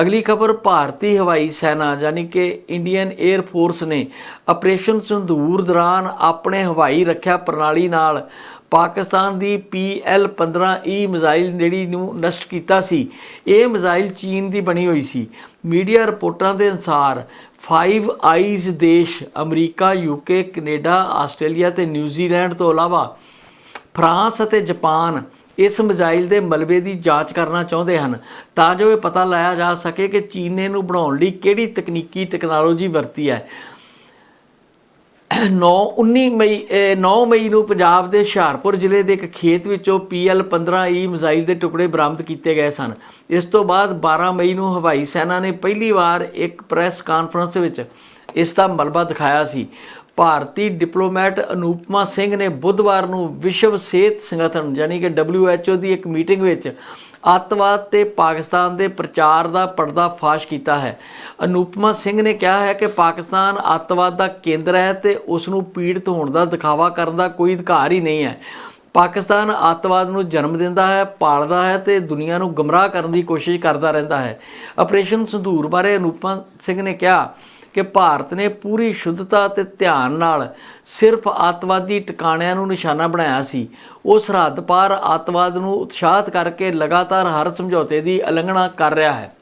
Speaker 1: ਅਗਲੀ ਖਬਰ, ਭਾਰਤੀ ਹਵਾਈ ਸੈਨਾ ਯਾਨੀ ਕਿ ਇੰਡੀਅਨ 에ਅਰ ਫੋਰਸ ਨੇ ਆਪਰੇਸ਼ਨ ਸੰਧੂਰ ਦੌਰਾਨ ਆਪਣੇ ਹਵਾਈ ਰੱਖਿਆ ਪ੍ਰਣਾਲੀ ਨਾਲ ਪਾਕਿਸਤਾਨ ਦੀ PL-15E ਮਿਜ਼ਾਈਲ ਜਿਹੜੀ ਨੂੰ ਨਸ਼ਟ ਕੀਤਾ ਸੀ, ਇਹ ਮਿਜ਼ਾਈਲ ਚੀਨ ਦੀ ਬਣੀ ਹੋਈ ਸੀ। ਮੀਡੀਆ ਰਿਪੋਰਟਾਂ ਦੇ ਅਨੁਸਾਰ, ਫਾਈਵ ਆਈਜ਼ ਦੇਸ਼, ਅਮਰੀਕਾ ਯੂਕੇ ਕੈਨੇਡਾ, ਆਸਟ੍ਰੇਲੀਆ ਤੇ ਨਿਊਜ਼ੀਲੈਂਡ ਤੋਂ ਇਲਾਵਾ ਫਰਾਂਸ ਅਤੇ ਜਾਪਾਨ ਇਸ ਮਿਜ਼ਾਈਲ ਦੇ ਮਲਬੇ ਦੀ ਜਾਂਚ ਕਰਨਾ ਚਾਹੁੰਦੇ ਹਨ, ਤਾਂ ਜੋ ਇਹ ਪਤਾ ਲਾਇਆ ਜਾ ਸਕੇ ਕਿ ਚੀਨ ਨੇ ਇਹਨੂੰ ਬਣਾਉਣ ਲਈ ਕਿਹੜੀ ਤਕਨੀਕੀ ਟੈਕਨੋਲੋਜੀ ਵਰਤੀ ਹੈ। 9 19 ਮਈ, ਅਹ 9 ਮਈ ਨੂੰ ਪੰਜਾਬ ਦੇ ਹੁਸ਼ਿਆਰਪੁਰ ਜ਼ਿਲ੍ਹੇ ਦੇ ਇੱਕ ਖੇਤ ਵਿੱਚੋਂ PL-15E ਮਿਜ਼ਾਈਲ ਦੇ ਟੁਕੜੇ ਬਰਾਮਦ ਕੀਤੇ ਗਏ ਸਨ। ਇਸ ਤੋਂ ਬਾਅਦ 12 ਮਈ ਨੂੰ ਹਵਾਈ ਸੈਨਾ ਨੇ ਪਹਿਲੀ ਵਾਰ ਇੱਕ ਪ੍ਰੈਸ ਕਾਨਫਰੰਸ ਵਿੱਚ ਇਸ ਦਾ ਮਲਬਾ ਦਿਖਾਇਆ ਸੀ। ਭਾਰਤੀ ਡਿਪਲੋਮੈਟ ਅਨੂਪਮਾ ਸਿੰਘ ਨੇ ਬੁੱਧਵਾਰ ਨੂੰ ਵਿਸ਼ਵ ਸਿਹਤ ਸੰਗਠਨ, ਯਾਨੀ ਕਿ WHO ਦੀ ਇੱਕ ਮੀਟਿੰਗ ਵਿੱਚ ਅੱਤਵਾਦ ਤੇ ਪਾਕਿਸਤਾਨ ਦੇ ਪ੍ਰਚਾਰ ਦਾ ਪਰਦਾ ਫਾਸ਼ ਕੀਤਾ ਹੈ। ਅਨੂਪਮਾ ਸਿੰਘ ਨੇ ਕਿਹਾ ਹੈ ਕਿ ਪਾਕਿਸਤਾਨ ਅੱਤਵਾਦ ਦਾ ਕੇਂਦਰ ਹੈ ਤੇ ਉਸ ਨੂੰ ਪੀੜਤ ਹੋਣ ਦਾ ਦਿਖਾਵਾ ਕਰਨ ਦਾ ਕੋਈ ਅਧਿਕਾਰ ਹੀ ਨਹੀਂ ਹੈ। ਪਾਕਿਸਤਾਨ ਅੱਤਵਾਦ ਨੂੰ ਜਨਮ ਦਿੰਦਾ ਹੈ, ਪਾਲਦਾ ਹੈ ਤੇ ਦੁਨੀਆ ਨੂੰ ਗਮਰਾਹ ਕਰਨ ਦੀ ਕੋਸ਼ਿਸ਼ ਕਰਦਾ ਰਹਿੰਦਾ ਹੈ। ਆਪਰੇਸ਼ਨ ਸੰਧੂਰ ਬਾਰੇ ਅਨੂਪਮਾ ਸਿੰਘ ਨੇ ਕਿਹਾ ਕਿ ਭਾਰਤ ਨੇ ਪੂਰੀ ਸ਼ੁੱਧਤਾ ਤੇ ਧਿਆਨ ਨਾਲ ਸਿਰਫ ਅੱਤਵਾਦੀ ਟਿਕਾਣਿਆਂ ਨੂੰ ਨਿਸ਼ਾਨਾ ਬਣਾਇਆ ਸੀ। ਉਹ ਸਰਹੱਦ ਪਾਰ ਅੱਤਵਾਦ ਨੂੰ ਉਤਸ਼ਾਹਿਤ ਕਰਕੇ ਲਗਾਤਾਰ ਹਰ ਸਮਝੌਤੇ ਦੀ ਉਲੰਘਣਾ ਕਰ ਰਿਹਾ ਹੈ।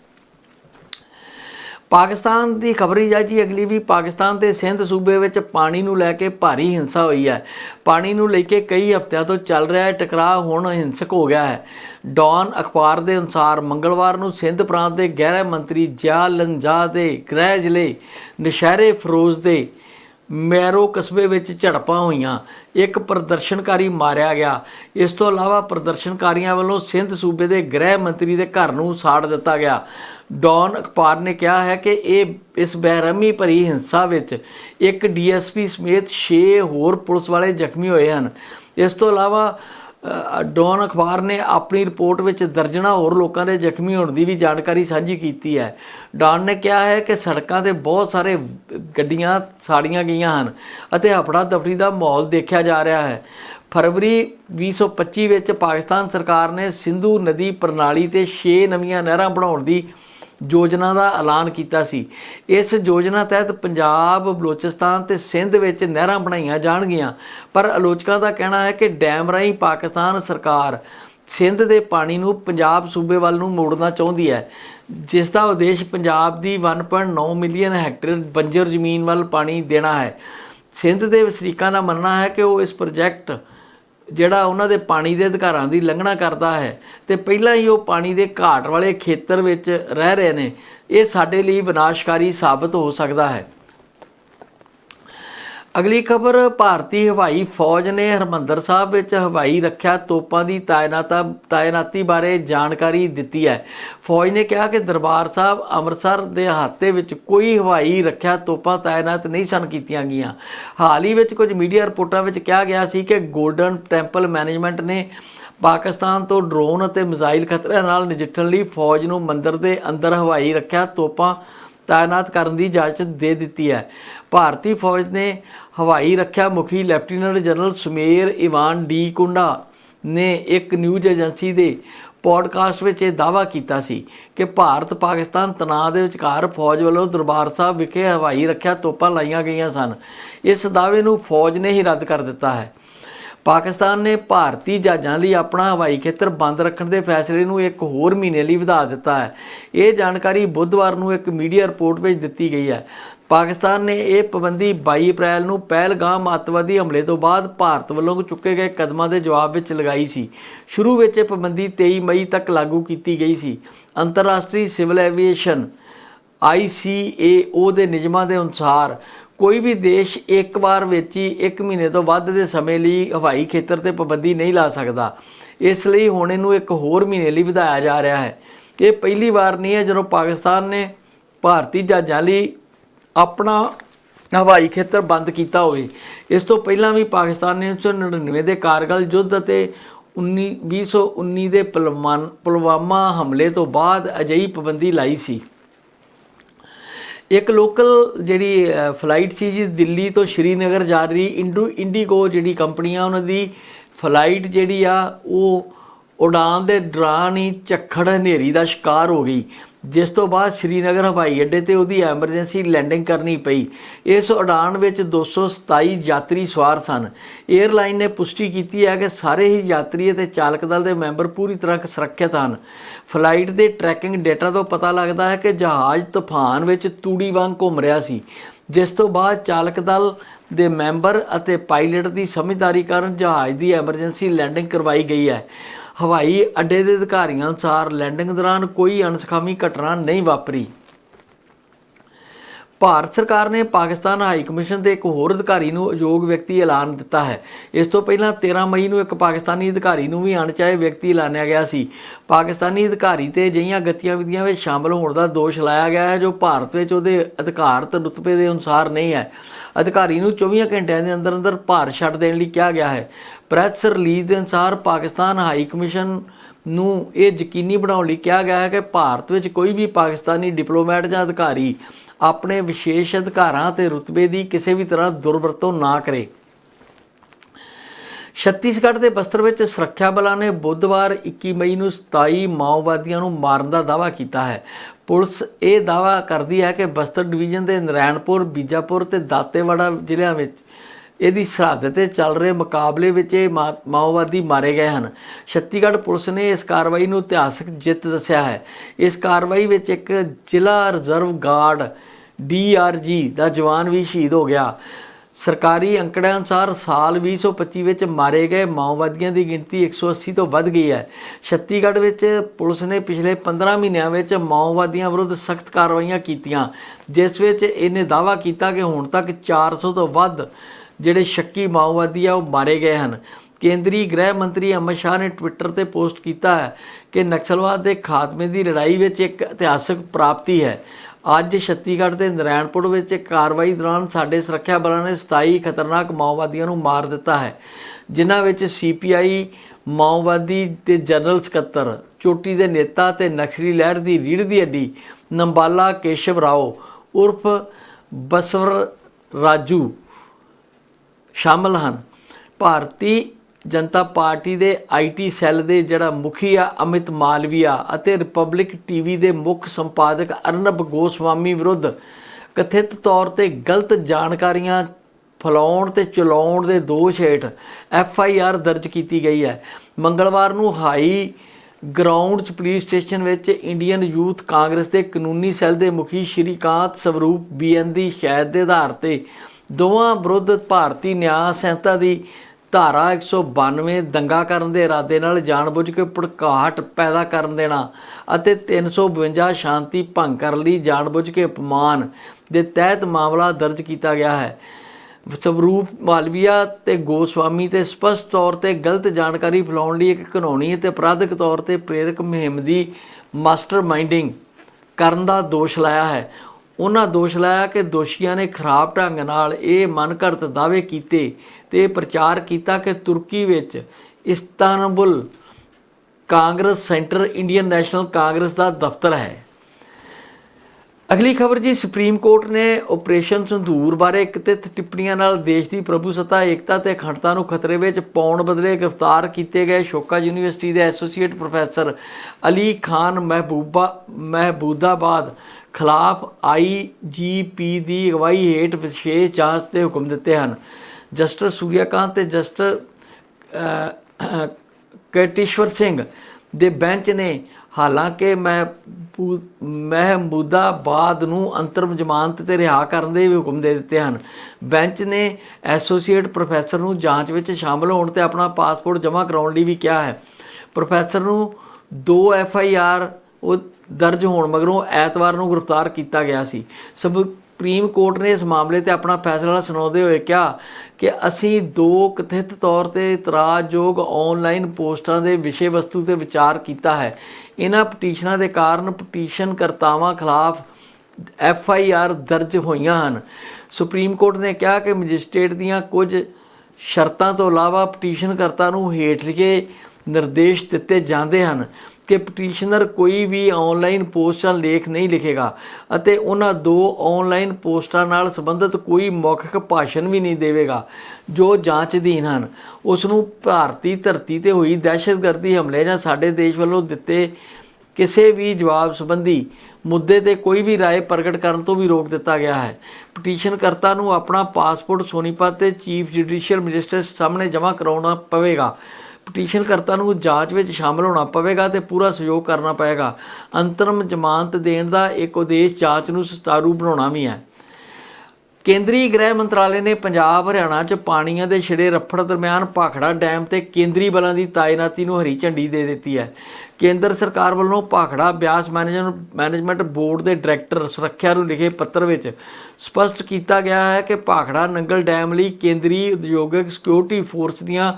Speaker 1: ਪਾਕਿਸਤਾਨ ਦੀ ਖਬਰੀ ਹੈ ਜੀ ਅਗਲੀ ਵੀ ਪਾਕਿਸਤਾਨ ਦੇ ਸਿੰਧ ਸੂਬੇ ਵਿੱਚ ਪਾਣੀ ਨੂੰ ਲੈ ਕੇ ਭਾਰੀ ਹਿੰਸਾ ਹੋਈ ਹੈ। ਪਾਣੀ ਨੂੰ ਲੈ ਕੇ ਕਈ ਹਫ਼ਤਿਆਂ ਤੋਂ ਚੱਲ ਰਿਹਾ ਹੈ ਟਕਰਾਅ ਹੁਣ ਹਿੰਸਕ ਹੋ ਗਿਆ ਹੈ। ਡੌਨ ਅਖਬਾਰ ਦੇ ਅਨੁਸਾਰ ਮੰਗਲਵਾਰ ਨੂੰ ਸਿੰਧ ਪ੍ਰਾਂਤ ਦੇ ਗ੍ਰਹਿ ਮੰਤਰੀ ਜਿਆ ਲੰਜਾ ਦੇ ਗ੍ਰਹਿ ਜ਼ਿਲ੍ਹੇ ਨਸ਼ਹਿਰੇ ਫਰੋਜ਼ ਦੇ ਮੈਰੋ ਕਸਬੇ ਵਿੱਚ ਝੜਪਾਂ ਹੋਈਆਂ। ਇੱਕ ਪ੍ਰਦਰਸ਼ਨਕਾਰੀ ਮਾਰਿਆ ਗਿਆ। ਇਸ ਤੋਂ ਇਲਾਵਾ ਪ੍ਰਦਰਸ਼ਨਕਾਰੀਆਂ ਵੱਲੋਂ ਸਿੰਧ ਸੂਬੇ ਦੇ ਗ੍ਰਹਿ ਮੰਤਰੀ ਦੇ ਘਰ ਨੂੰ ਸਾੜ ਦਿੱਤਾ ਗਿਆ। ਡੌਨ ਅਖਬਾਰ ਨੇ ਕਿਹਾ ਹੈ ਕਿ ਇਹ, ਇਸ ਬੇਰਹਿਮੀ ਭਰੀ ਹਿੰਸਾ ਵਿੱਚ ਇੱਕ ਡੀਐਸਪੀ ਸਮੇਤ 6 ਹੋਰ ਪੁਲਿਸ ਵਾਲੇ ਜ਼ਖਮੀ ਹੋਏ ਹਨ। ਇਸ ਤੋਂ ਇਲਾਵਾ ਡੌਨ ਅਖਬਾਰ ਨੇ ਆਪਣੀ ਰਿਪੋਰਟ ਵਿੱਚ ਦਰਜਣਾ ਹੋਰ ਲੋਕਾਂ ਦੇ ਜ਼ਖਮੀ ਹੋਣ ਦੀ ਵੀ ਜਾਣਕਾਰੀ ਸਾਂਝੀ ਕੀਤੀ ਹੈ। ਡੌਨ ਨੇ ਕਿਹਾ ਹੈ ਕਿ ਸੜਕਾਂ ਤੇ ਬਹੁਤ ਸਾਰੇ ਗੱਡੀਆਂ ਸਾੜੀਆਂ ਗਈਆਂ ਹਨ ਅਤੇ ਹਫੜਾ ਦਫੜੀ ਦਾ ਮਾਹੌਲ ਦੇਖਿਆ ਜਾ ਰਿਹਾ ਹੈ। ਫਰਵਰੀ 2025 ਵਿੱਚ ਪਾਕਿਸਤਾਨ ਸਰਕਾਰ ਨੇ ਸਿੰਧੂ ਨਦੀ ਪ੍ਰਣਾਲੀ ਤੇ 6 ਨਵੀਆਂ ਨਹਿਰਾਂ ਬਣਾਉਣ ਦੀ ਯੋਜਨਾ ਦਾ ਐਲਾਨ ਕੀਤਾ ਸੀ। ਇਸ ਯੋਜਨਾ ਤਹਿਤ ਪੰਜਾਬ, ਬਲੋਚਿਸਤਾਨ ਤੇ ਸਿੰਧ ਵਿੱਚ ਨਹਿਰਾਂ ਬਣਾਈਆਂ ਜਾਣਗੀਆਂ। ਪਰ ਆਲੋਚਕਾਂ ਦਾ ਕਹਿਣਾ ਹੈ ਕਿ ਡੈਮ ਰਾਹੀਂ ਪਾਕਿਸਤਾਨ ਸਰਕਾਰ ਸਿੰਧ ਦੇ ਪਾਣੀ ਨੂੰ ਪੰਜਾਬ ਸੂਬੇ ਵੱਲ ਨੂੰ ਮੋੜਨਾ ਚਾਹੁੰਦੀ ਹੈ, ਜਿਸ ਦਾ ਉਦੇਸ਼ ਪੰਜਾਬ ਦੀ 1.9 ਮਿਲੀਅਨ ਹੈਕਟੇਅਰ ਬੰਜਰ ਜ਼ਮੀਨ ਵੱਲ ਪਾਣੀ ਦੇਣਾ ਹੈ। ਸਿੰਧ ਦੇ ਵਸਨੀਕਾਂ ਦਾ ਮੰਨਣਾ ਹੈ ਕਿ ਉਹ ਇਸ ਪ੍ਰੋਜੈਕਟ ਜਿਹੜਾ ਉਹਨਾਂ ਦੇ ਪਾਣੀ ਦੇ ਅਧਿਕਾਰਾਂ ਦੀ ਲੰਘਣਾ ਕਰਦਾ ਹੈ ਤੇ ਪਹਿਲਾਂ ਹੀ ਉਹ ਪਾਣੀ ਦੇ ਘਾਟ ਵਾਲੇ ਖੇਤਰ ਵਿੱਚ ਰਹਿ ਰਹੇ ਨੇ, ਇਹ ਸਾਡੇ ਲਈ ਵਿਨਾਸ਼ਕਾਰੀ ਸਾਬਤ ਹੋ ਸਕਦਾ ਹੈ। ਅਗਲੀ ਖਬਰ, ਭਾਰਤੀ ਹਵਾਈ ਫੌਜ ਨੇ ਹਰਮੰਦਰ ਸਾਹਿਬ ਵਿੱਚ ਹਵਾਈ ਰੱਖਿਆ ਤੋਪਾਂ ਦੀ ਤਾਇਨਾਤਾ, ਤਾਇਨਾਤੀ ਬਾਰੇ ਜਾਣਕਾਰੀ ਦਿੱਤੀ ਹੈ। ਫੌਜ ਨੇ ਕਿਹਾ ਕਿ ਦਰਬਾਰ ਸਾਹਿਬ ਅੰਮ੍ਰਿਤਸਰ ਦੇ ਅਹਾਤੇ ਵਿੱਚ ਕੋਈ ਹਵਾਈ ਰੱਖਿਆ ਤੋਪਾਂ ਤਾਇਨਾਤ ਨਹੀਂ ਸਨ ਕੀਤੀਆਂ ਗਈਆਂ। ਹਾਲ ਹੀ ਵਿੱਚ ਕੁਝ ਮੀਡੀਆ ਰਿਪੋਰਟਾਂ ਵਿੱਚ ਕਿਹਾ ਗਿਆ ਸੀ ਕਿ ਗੋਲਡਨ ਟੈਂਪਲ ਮੈਨੇਜਮੈਂਟ ਨੇ ਪਾਕਿਸਤਾਨ ਤੋਂ ਡਰੋਨ ਅਤੇ ਮਿਜ਼ਾਈਲ ਖਤਰਿਆਂ ਨਾਲ ਨਜਿੱਠਣ ਲਈ ਫੌਜ ਨੂੰ ਮੰਦਰ ਦੇ ਅੰਦਰ ਹਵਾਈ ਰੱਖਿਆ ਤੋਪਾਂ ਤਾਇਨਾਤ ਕਰਨ ਦੀ ਇਜਾਜ਼ਤ ਦੇ ਦਿੱਤੀ ਹੈ। ਭਾਰਤੀ ਫੌਜ ਨੇ ਹਵਾਈ ਰੱਖਿਆ ਮੁਖੀ lieutenant general Sumer Ivan D ਕੁੰਡਾ ਨੇ ਇੱਕ ਨਿਊਜ਼ ਏਜੰਸੀ ਦੇ ਪੋਡਕਾਸਟ ਵਿੱਚ ਇਹ ਦਾਅਵਾ ਕੀਤਾ ਸੀ ਕਿ ਭਾਰਤ ਪਾਕਿਸਤਾਨ ਤਣਾਅ ਦੇ ਵਿਚਕਾਰ ਫੌਜ ਵੱਲੋਂ ਦਰਬਾਰ ਸਾਹਿਬ ਵਿਖੇ ਹਵਾਈ ਰੱਖਿਆ ਤੋਪਾਂ ਲਾਈਆਂ ਗਈਆਂ ਸਨ। ਇਸ ਦਾਅਵੇ ਨੂੰ ਫੌਜ ਨੇ ਹੀ ਰੱਦ ਕਰ ਦਿੱਤਾ ਹੈ। ਪਾਕਿਸਤਾਨ ਨੇ ਭਾਰਤੀ ਜਹਾਜ਼ਾਂ ਲਈ ਆਪਣਾ ਹਵਾਈ ਖੇਤਰ ਬੰਦ ਰੱਖਣ ਦੇ ਫੈਸਲੇ ਨੂੰ ਇੱਕ ਹੋਰ ਮਹੀਨੇ ਲਈ ਵਧਾ ਦਿੱਤਾ ਹੈ। ਇਹ ਜਾਣਕਾਰੀ ਬੁੱਧਵਾਰ ਨੂੰ ਇੱਕ ਮੀਡੀਆ ਰਿਪੋਰਟ ਵਿੱਚ ਦਿੱਤੀ ਗਈ ਹੈ। ਪਾਕਿਸਤਾਨ ਨੇ ਇਹ ਪਾਬੰਦੀ 22 ਅਪ੍ਰੈਲ ਨੂੰ ਪਹਿਲਗਾਮ ਅੱਤਵਾਦੀ ਹਮਲੇ ਤੋਂ ਬਾਅਦ ਭਾਰਤ ਵੱਲੋਂ ਚੁੱਕੇ ਗਏ ਕਦਮਾਂ ਦੇ ਜਵਾਬ ਵਿੱਚ ਲਗਾਈ ਸੀ। ਸ਼ੁਰੂ ਵਿੱਚ ਇਹ ਪਾਬੰਦੀ 23 ਮਈ ਤੱਕ ਲਾਗੂ ਕੀਤੀ ਗਈ ਸੀ। ਅੰਤਰਰਾਸ਼ਟਰੀ ਸਿਵਲ ਐਵੀਏਸ਼ਨ ICAO ਦੇ ਨਿਯਮਾਂ ਦੇ ਅਨੁਸਾਰ ਕੋਈ ਵੀ ਦੇਸ਼ ਇੱਕ ਵਾਰ ਵਿੱਚ ਹੀ 1 ਮਹੀਨੇ ਤੋਂ ਵੱਧ ਦੇ ਸਮੇਂ ਲਈ ਹਵਾਈ ਖੇਤਰ ਤੇ ਪਾਬੰਦੀ ਨਹੀਂ ਲਾ ਸਕਦਾ। ਇਸ ਲਈ ਹੁਣ ਇਹਨੂੰ ਇੱਕ ਹੋਰ ਮਹੀਨੇ ਲਈ ਵਧਾਇਆ ਜਾ ਰਿਹਾ ਹੈ। ਇਹ ਪਹਿਲੀ ਵਾਰ ਨਹੀਂ ਹੈ ਜਦੋਂ ਪਾਕਿਸਤਾਨ ਨੇ ਭਾਰਤੀ ਜਹਾਜ਼ਾਂ ਲਈ ਆਪਣਾ ਹਵਾਈ ਖੇਤਰ ਬੰਦ ਕੀਤਾ ਹੋਵੇ। ਇਸ ਤੋਂ ਪਹਿਲਾਂ ਵੀ ਪਾਕਿਸਤਾਨ ਨੇ 1999 ਦੇ ਕਾਰਗਲ ਯੁੱਧ ਅਤੇ 19 2019 ਦੇ ਪੁਲਵਾਨ- ਪੁਲਵਾਮਾ ਹਮਲੇ ਤੋਂ ਬਾਅਦ ਅਜਿਹੀ ਪਾਬੰਦੀ ਲਾਈ ਸੀ। ਇੱਕ ਲੋਕਲ ਜਿਹੜੀ ਫਲਾਈਟ ਸੀ ਜੀ ਦਿੱਲੀ ਤੋਂ ਸ਼੍ਰੀਨਗਰ ਜਾ ਰਹੀ, ਇੰਡੋ, ਇੰਡੀਗੋ ਜਿਹੜੀ ਕੰਪਨੀ ਆ ਉਹਨਾਂ ਦੀ ਫਲਾਈਟ ਜਿਹੜੀ ਆ, ਉਹ ਉਡਾਨ ਦੇ ਦੌਰਾਨ ਹੀ ਝੱਖੜ ਹਨੇਰੀ ਦਾ ਸ਼ਿਕਾਰ ਹੋ ਗਈ। ਜਿਸ ਤੋਂ ਬਾਅਦ ਸ਼੍ਰੀਨਗਰ ਹਵਾਈ ਅੱਡੇ ਤੇ ਉਹਦੀ ਐਮਰਜੈਂਸੀ ਲੈਂਡਿੰਗ ਕਰਨੀ ਪਈ। ਇਸ ਉਡਾਨ ਵਿੱਚ 227 ਯਾਤਰੀ ਸਵਾਰ ਸਨ। 에ਅਰਲਾਈਨ ਨੇ ਪੁਸ਼ਟੀ ਕੀਤੀ ਹੈ ਕਿ ਸਾਰੇ ਹੀ ਯਾਤਰੀ ਅਤੇ ਚਾਲਕ ਦਲ ਦੇ ਮੈਂਬਰ ਪੂਰੀ ਤਰ੍ਹਾਂ ਸੁਰੱਖਿਅਤ ਹਨ। ਫਲਾਈਟ ਦੇ ਟਰੈਕਿੰਗ ਡਾਟਾ ਤੋਂ ਪਤਾ ਲੱਗਦਾ ਹੈ ਕਿ ਜਹਾਜ਼ ਤੂਫਾਨ ਵਿੱਚ ਤੂੜੀ ਵਾਂਗ ਘੁੰਮ ਰਿਹਾ ਸੀ। ਜਿਸ ਤੋਂ ਬਾਅਦ ਚਾਲਕ ਦਲ ਦੇ ਮੈਂਬਰ ਅਤੇ ਪਾਇਲਟ ਦੀ ਸਮਝਦਾਰੀ ਕਾਰਨ ਜਹਾਜ਼ ਦੀ ਐਮਰਜੈਂਸੀ ਲੈਂਡਿੰਗ ਕਰਵਾਈ ਗਈ ਹੈ। ਹਵਾਈ ਅੱਡੇ ਦੇ ਅਧਿਕਾਰੀਆਂ ਅਨੁਸਾਰ ਲੈਂਡਿੰਗ ਦੌਰਾਨ ਕੋਈ ਅਣਸੁਖਾਵੀ ਘਟਨਾ ਨਹੀਂ ਵਾਪਰੀ। ਭਾਰਤ ਸਰਕਾਰ ਨੇ ਪਾਕਿਸਤਾਨ ਹਾਈ ਕਮਿਸ਼ਨ ਦੇ ਇੱਕ ਹੋਰ ਅਧਿਕਾਰੀ ਨੂੰ ਅਯੋਗ ਵਿਅਕਤੀ ਐਲਾਨ ਦਿੱਤਾ ਹੈ। ਇਸ ਤੋਂ ਪਹਿਲਾਂ 13 ਮਈ ਨੂੰ ਇੱਕ ਪਾਕਿਸਤਾਨੀ ਅਧਿਕਾਰੀ ਨੂੰ ਵੀ ਅਣਚਾਹੇ ਵਿਅਕਤੀ ਐਲਾਨਿਆ ਗਿਆ ਸੀ। ਪਾਕਿਸਤਾਨੀ ਅਧਿਕਾਰੀ ਤੇ ਅਜਿਹੀਆਂ ਗਤੀਵਿਧੀਆਂ ਵਿੱਚ ਸ਼ਾਮਲ ਹੋਣ ਦਾ ਦੋਸ਼ ਲਾਇਆ ਗਿਆ ਹੈ ਜੋ ਭਾਰਤ ਵਿੱਚ ਉਹਦੇ ਅਧਿਕਾਰਤ ਰੁਤਬੇ ਦੇ ਅਨੁਸਾਰ ਨਹੀਂ ਹੈ। ਅਧਿਕਾਰੀ ਨੂੰ 24 ਘੰਟਿਆਂ ਦੇ ਅੰਦਰ ਅੰਦਰ ਭਾਰਤ ਛੱਡ ਦੇਣ ਲਈ ਕਿਹਾ ਗਿਆ ਹੈ। ਪ੍ਰੈਸ ਰਿਲੀਜ਼ ਦੇ ਅਨੁਸਾਰ ਪਾਕਿਸਤਾਨ ਹਾਈ ਕਮਿਸ਼ਨ ਨੂੰ ਇਹ ਯਕੀਨੀ ਬਣਾਉਣ ਲਈ ਕਿਹਾ ਗਿਆ ਹੈ ਕਿ ਭਾਰਤ ਵਿੱਚ ਕੋਈ ਵੀ ਪਾਕਿਸਤਾਨੀ ਡਿਪਲੋਮੈਟ ਜਾਂ ਅਧਿਕਾਰੀ ਆਪਣੇ ਵਿਸ਼ੇਸ਼ ਅਧਿਕਾਰਾਂ ਤੇ ਰੁਤਬੇ ਦੀ ਕਿਸੇ ਵੀ ਤਰ੍ਹਾਂ ਦੁਰਵਰਤੋਂ ਨਾ ਕਰੇ। ਛੱਤੀਸਗੜ੍ਹ ਦੇ ਬਸਤਰ ਵਿੱਚ ਸੁਰੱਖਿਆ ਬਲਾਂ ਨੇ ਬੁੱਧਵਾਰ 21 ਮਈ ਨੂੰ 27 ਮਾਓਵਾਦੀਆਂ ਨੂੰ ਮਾਰਨ ਦਾ ਦਾਅਵਾ ਕੀਤਾ ਹੈ। ਪੁਲਿਸ ਇਹ ਦਾਅਵਾ ਕਰਦੀ ਹੈ ਕਿ ਬਸਤਰ ਡਿਵੀਜ਼ਨ ਦੇ ਨਰੈਣਪੁਰ, ਬੀਜਾਪੁਰ ਤੇ ਦਾਤੇਵਾੜਾ ਜ਼ਿਲ੍ਹਿਆਂ ਵਿੱਚ ਇਹਦੀ ਸਰਹੱਦ ਤੇ ਚੱਲ ਰਹੇ ਮੁਕਾਬਲੇ ਵਿੱਚ ਇਹ ਮਾ- ਮਾਓਵਾਦੀ ਮਾਰੇ ਗਏ ਹਨ। ਛੱਤੀਗੜ੍ਹ ਪੁਲਿਸ ਨੇ ਇਸ ਕਾਰਵਾਈ ਨੂੰ ਇਤਿਹਾਸਕ ਜਿੱਤ ਦੱਸਿਆ ਹੈ। ਇਸ ਕਾਰਵਾਈ ਵਿੱਚ ਇੱਕ ਜ਼ਿਲ੍ਹਾ ਰਿਜ਼ਰਵ ਗਾਰਡ ਡੀਆਰਜੀ ਦਾ ਜਵਾਨ ਵੀ ਸ਼ਹੀਦ ਹੋ ਗਿਆ। ਸਰਕਾਰੀ ਅੰਕੜਿਆਂ ਅਨੁਸਾਰ ਸਾਲ 2025 ਵਿੱਚ ਮਾਰੇ ਗਏ ਮਾਓਵਾਦੀਆਂ ਦੀ ਗਿਣਤੀ 180 ਤੋਂ ਵੱਧ ਗਈ ਹੈ। ਛੱਤੀਗੜ੍ਹ ਵਿੱਚ ਪੁਲਿਸ ਨੇ ਪਿਛਲੇ 15 ਮਹੀਨਿਆਂ ਵਿੱਚ ਮਾਓਵਾਦੀਆਂ ਵਿਰੁੱਧ ਸਖਤ ਕਾਰਵਾਈਆਂ ਕੀਤੀਆਂ, ਜਿਸ ਵਿੱਚ ਇਹਨੇ ਦਾਅਵਾ ਕੀਤਾ ਕਿ ਹੁਣ ਤੱਕ 400 ਤੋਂ ਵੱਧ ਜਿਹੜੇ ਸ਼ੱਕੀ ਮਾਓਵਾਦੀ ਆ, ਉਹ ਮਾਰੇ ਗਏ ਹਨ। ਕੇਂਦਰੀ ਗ੍ਰਹਿ ਮੰਤਰੀ ਅਮਿਤ ਸ਼ਾਹ ਨੇ ਟਵਿੱਟਰ ਤੇ ਪੋਸਟ ਕੀਤਾ ਹੈ ਕਿ ਨਕਸਲਵਾਦ ਦੇ ਖਾਤਮੇ ਦੀ ਲੜਾਈ ਵਿੱਚ ਇੱਕ ਇਤਿਹਾਸਕ ਪ੍ਰਾਪਤੀ ਹੈ। ਅੱਜ ਛੱਤੀਗੜ੍ਹ ਦੇ ਨਰੈਣਪੁਰ ਵਿੱਚ ਕਾਰਵਾਈ ਦੌਰਾਨ ਸਾਡੇ ਸੁਰੱਖਿਆ ਬਲਾਂ ਨੇ 27 ਖਤਰਨਾਕ ਮਾਓਵਾਦੀਆਂ ਨੂੰ ਮਾਰ ਦਿੱਤਾ ਹੈ, ਜਿਨ੍ਹਾਂ ਵਿੱਚ ਸੀਪੀਆਈ ਮਾਓਵਾਦੀ ਤੇ ਜਨਰਲ ਸਕੱਤਰ, ਚੋਟੀ ਦੇ ਨੇਤਾ ਤੇ ਨਕਸਲੀ ਲਹਿਰ ਦੀ ਰੀੜ੍ਹ ਦੀ ਅੱਡੀ ਨੰਬਾਲਾ ਕੇਸ਼ਵ ਰਾਓ, ਉਰਫ ਬਸਵਰ ਰਾਜੂ ਸ਼ਾਮਲ ਹਨ। ਭਾਰਤੀ ਜਨਤਾ ਪਾਰਟੀ ਦੇ ਆਈਟੀ ਸੈੱਲ ਦੇ ਜਿਹੜਾ ਮੁਖੀ ਆ, ਅਮਿਤ ਮਾਲਵੀਆ ਅਤੇ ਰਿਪਬਲਿਕ ਟੀਵੀ ਦੇ ਮੁੱਖ ਸੰਪਾਦਕ ਅਰਨਬ ਗੋਸਵਾਮੀ ਵਿਰੁੱਧ ਕਥਿਤ ਤੌਰ ਤੇ ਗਲਤ ਜਾਣਕਾਰੀਆਂ ਫੈਲਾਉਣ ਤੇ ਚਲਾਉਣ ਦੇ ਦੋਸ਼ ਹੇਠ ਐਫ ਆਈ ਆਰ ਦਰਜ ਕੀਤੀ ਗਈ ਹੈ। ਮੰਗਲਵਾਰ ਨੂੰ ਹਾਈ ਗਰਾਊਂਡ 'ਚ ਪੁਲਿਸ ਸਟੇਸ਼ਨ ਵਿੱਚ ਇੰਡੀਅਨ ਯੂਥ ਕਾਂਗਰਸ ਦੇ ਕਾਨੂੰਨੀ ਸੈੱਲ ਦੇ ਮੁਖੀ ਸ਼੍ਰੀਕਾਂਤ ਸਵਰੂਪ ਬੀਐਨ ਦੀ ਸ਼ਿਕਾਇਤ ਦੇ ਆਧਾਰ ਤੇ ਦੋਵਾਂ ਵਿਰੁੱਧ ਭਾਰਤੀ ਨਿਆਂ ਸੰਹਿਤਾ ਦੀ ਧਾਰਾ 192 ਦੰਗਾ ਕਰਨ ਦੇ ਇਰਾਦੇ ਨਾਲ ਜਾਣਬੁੱਝ ਕੇ ਭੜਕਾਹਟ ਪੈਦਾ ਕਰਨ ਦੇਣਾ ਅਤੇ 352 ਸ਼ਾਂਤੀ ਭੰਗ ਕਰਨ ਲਈ ਜਾਣਬੁੱਝ ਕੇ ਅਪਮਾਨ ਦੇ ਤਹਿਤ ਮਾਮਲਾ ਦਰਜ ਕੀਤਾ ਗਿਆ ਹੈ। ਸਵਰੂਪ ਮਾਲਵੀਆ ਤੇ ਗੋਸਵਾਮੀ ਤੇ ਸਪਸ਼ਟ ਤੌਰ ਤੇ ਗਲਤ ਜਾਣਕਾਰੀ ਫੈਲਾਉਣ ਲਈ ਇੱਕ ਕਾਨੂੰਨੀ ਅਤੇ ਅਪਰਾਧਿਕ ਤੌਰ ਤੇ ਪ੍ਰੇਰਕ ਮੁਹਿੰਮ ਦੀ ਮਾਸਟਰਮਾਈਂਡਿੰਗ ਕਰਨ ਦਾ ਦੋਸ਼ ਲਾਇਆ ਹੈ। ਉਹਨਾਂ ਦੋਸ਼ ਲਾਇਆ ਕਿ ਦੋਸ਼ੀਆਂ ਨੇ ਖਰਾਬ ਢੰਗ ਨਾਲ ਇਹ ਮਨਘੜਤ ਦਾਅਵੇ ਕੀਤੇ ਤੇ ਪ੍ਰਚਾਰ ਕੀਤਾ ਕਿ ਤੁਰਕੀ ਵਿੱਚ Istanbul Congress Center Indian National Congress ਦਾ ਦਫ਼ਤਰ ਹੈ। ਅਗਲੀ ਖਬਰ ਜੀ, ਸੁਪਰੀਮ ਕੋਰਟ ਨੇ ਆਪਰੇਸ਼ਨ ਸੰਧੂਰ ਬਾਰੇ ਕਥਿਤ ਟਿੱਪਣੀਆਂ ਨਾਲ ਦੇਸ਼ ਦੀ ਪ੍ਰਭੂਸੱਤਾ ਏਕਤਾ ਤੇ ਅਖੰਡਤਾ ਨੂੰ ਖਤਰੇ ਵਿੱਚ ਪਾਉਣ ਬਦਲੇ ਗ੍ਰਿਫਤਾਰ ਕੀਤੇ ਗਏ ਸ਼ੋਕਾ ਯੂਨੀਵਰਸਿਟੀ ਦੇ ਐਸੋਸੀਏਟ ਪ੍ਰੋਫੈਸਰ ਅਲੀ ਖਾਨ ਮਹਿਬੂਬਾ ਮਹਿਬੂਦਾਬਾਦ ਖਿਲਾਫ ਆਈਜੀਪੀ ਦੀ ਅਗਵਾਈ ਹੇਠ ਵਿਸ਼ੇਸ਼ ਜਾਂਚ ਦੇ ਹੁਕਮ ਦਿੱਤੇ ਹਨ। ਜਸਟਿਸ ਸੂਰਿਆਕਾਂਤ ਤੇ ਜਸਟਿਸ ਅਹ, ਸਿੰਘ ਦੇ ਬੈਂਚ ਨੇ ਹਾਲਾਂਕਿ ਮਹਿ ਮਹਿਮੂਦਾ ਬਾਦ ਨੂੰ ਅੰਤਰਮ ਜ਼ਮਾਨਤ ਤੇ ਰਿਹਾ ਕਰਨ ਦੇ ਵੀ ਹੁਕਮ ਦੇ ਦਿੱਤੇ ਹਨ। ਬੈਂਚ ਨੇ ਐਸੋਸੀਏਟ ਪ੍ਰੋਫੈਸਰ ਨੂੰ ਜਾਂਚ ਵਿੱਚ ਸ਼ਾਮਲ ਹੋਣ ਤੇ ਆਪਣਾ ਪਾਸਪੋਰਟ ਜਮ੍ਹਾਂ ਕਰਾਉਣ ਲਈ ਵੀ ਕਿਹਾ ਹੈ। ਪ੍ਰੋਫੈਸਰ ਨੂੰ ਦੋ ਐਫ ਆਈ ਆਰ ਉਹ ਦਰਜ ਹੋਣ ਮਗਰੋਂ ਐਤਵਾਰ ਨੂੰ ਗ੍ਰਿਫਤਾਰ ਕੀਤਾ ਗਿਆ ਸੀ। ਸੁਪਰੀਮ ਕੋਰਟ ਨੇ ਇਸ ਮਾਮਲੇ ਤੇ ਆਪਣਾ ਫੈਸਲਾ ਸੁਣਾਉਂਦੇ ਹੋਏ ਕਿਹਾ ਕਿ ਅਸੀਂ ਦੋ ਕਥਿਤ ਤੌਰ ਤੇ ਇਤਰਾਜ਼ਯੋਗ ਆਨਲਾਈਨ ਪੋਸਟਾਂ ਦੇ ਵਿਸ਼ੇ ਵਸਤੂ ਤੇ ਵਿਚਾਰ ਕੀਤਾ ਹੈ। ਇਹਨਾਂ ਪਟੀਸ਼ਨਾਂ ਦੇ ਕਾਰਨ ਪਟੀਸ਼ਨ ਕਰਤਾਵਾਂ ਖਿਲਾਫ ਐਫ ਆਈ ਆਰ ਦਰਜ ਹੋਈਆਂ ਹਨ। ਸੁਪਰੀਮ ਕੋਰਟ ਨੇ ਕਿਹਾ ਕਿ ਮੈਜਿਸਟ੍ਰੇਟ ਦੀਆਂ ਕੁਝ ਸ਼ਰਤਾਂ ਤੋਂ ਇਲਾਵਾ ਪਟੀਸ਼ਨਕਰਤਾ ਨੂੰ ਹੇਠ ਲਿਖੇ ਨਿਰਦੇਸ਼ ਦਿੱਤੇ ਜਾਂਦੇ ਹਨ। ਕਿ ਪਟੀਸ਼ਨਰ ਕੋਈ ਵੀ ਆਨਲਾਈਨ ਪੋਸਟਾਂ ਲੇਖ ਨਹੀਂ ਲਿਖੇਗਾ ਅਤੇ ਉਹਨਾਂ ਦੋ ਆਨਲਾਈਨ ਪੋਸਟਾਂ ਨਾਲ ਸੰਬੰਧਿਤ ਕੋਈ ਮੌਖਿਕ ਭਾਸ਼ਣ ਵੀ ਨਹੀਂ ਦੇਵੇਗਾ ਜੋ ਜਾਂਚ ਅਧੀਨ ਹਨ ਉਸ ਨੂੰ ਭਾਰਤੀ ਧਰਤੀ ਤੇ ਹੋਈ ਦਹਿਸ਼ਤਗਰਦੀ ਹਮਲੇ ਜਾਂ ਸਾਡੇ ਦੇਸ਼ ਵੱਲੋਂ ਦਿੱਤੇ ਕਿਸੇ ਵੀ ਜਵਾਬ ਸੰਬੰਧੀ ਮੁੱਦੇ ਤੇ ਕੋਈ ਵੀ رائے ਪ੍ਰਗਟ ਕਰਨ ਤੋਂ ਵੀ ਰੋਕ ਦਿੱਤਾ ਗਿਆ ਹੈ ਪਟੀਸ਼ਨਕਰਤਾ ਨੂੰ ਆਪਣਾ ਪਾਸਪੋਰਟ ਸੋਨੀਪਤ ਤੇ ਚੀਫ ਜੁਡੀਸ਼ੀਅਲ ਮੈਜਿਸਟ੍ਰੇਟ ਸਾਹਮਣੇ ਜਮ੍ਹਾਂ ਕਰਾਉਣਾ ਪਵੇਗਾ ਪਟੀਸ਼ਨਕਰਤਾ ਨੂੰ ਜਾਂਚ ਵਿੱਚ ਸ਼ਾਮਲ ਹੋਣਾ ਪਵੇਗਾ ਤੇ ਪੂਰਾ ਸਹਿਯੋਗ ਕਰਨਾ ਪਵੇਗਾ। ਅੰਤਰਮ ਜ਼ਮਾਨਤ ਦੇਣ ਦਾ ਇੱਕ ਉਦੇਸ਼ ਜਾਂਚ ਨੂੰ ਸੁਚਾਰੂ ਬਣਾਉਣਾ ਵੀ ਹੈ। ਕੇਂਦਰੀ ਗ੍ਰਹਿ ਮੰਤਰਾਲੇ ਨੇ ਪੰਜਾਬ, ਹਰਿਆਣਾ 'ਚ ਪਾਣੀਆਂ ਦੇ ਛਿੜੇ ਰੱਫੜ ਦਰਮਿਆਨ ਭਾਖੜਾ ਡੈਮ ਤੇ ਕੇਂਦਰੀ ਬਲਾਂ ਦੀ ਤਾਇਨਾਤੀ ਨੂੰ ਹਰੀ ਝੰਡੀ ਦੇ ਦਿੱਤੀ ਹੈ। ਕੇਂਦਰ ਸਰਕਾਰ ਵੱਲੋਂ Bhakra Beas management management board ਦੇ ਡਾਇਰੈਕਟਰ ਸੁਰੱਖਿਆ ਨੂੰ ਲਿਖੇ ਪੱਤਰ ਵਿੱਚ ਸਪਸ਼ਟ ਕੀਤਾ ਗਿਆ ਹੈ ਕਿ ਭਾਖੜਾ ਨੰਗਲ ਡੈਮ ਲਈ ਕੇਂਦਰੀ ਉਦਯੋਗਿਕ ਸਿਕਿਉਰਿਟੀ ਫੋਰਸ ਦੀਆਂ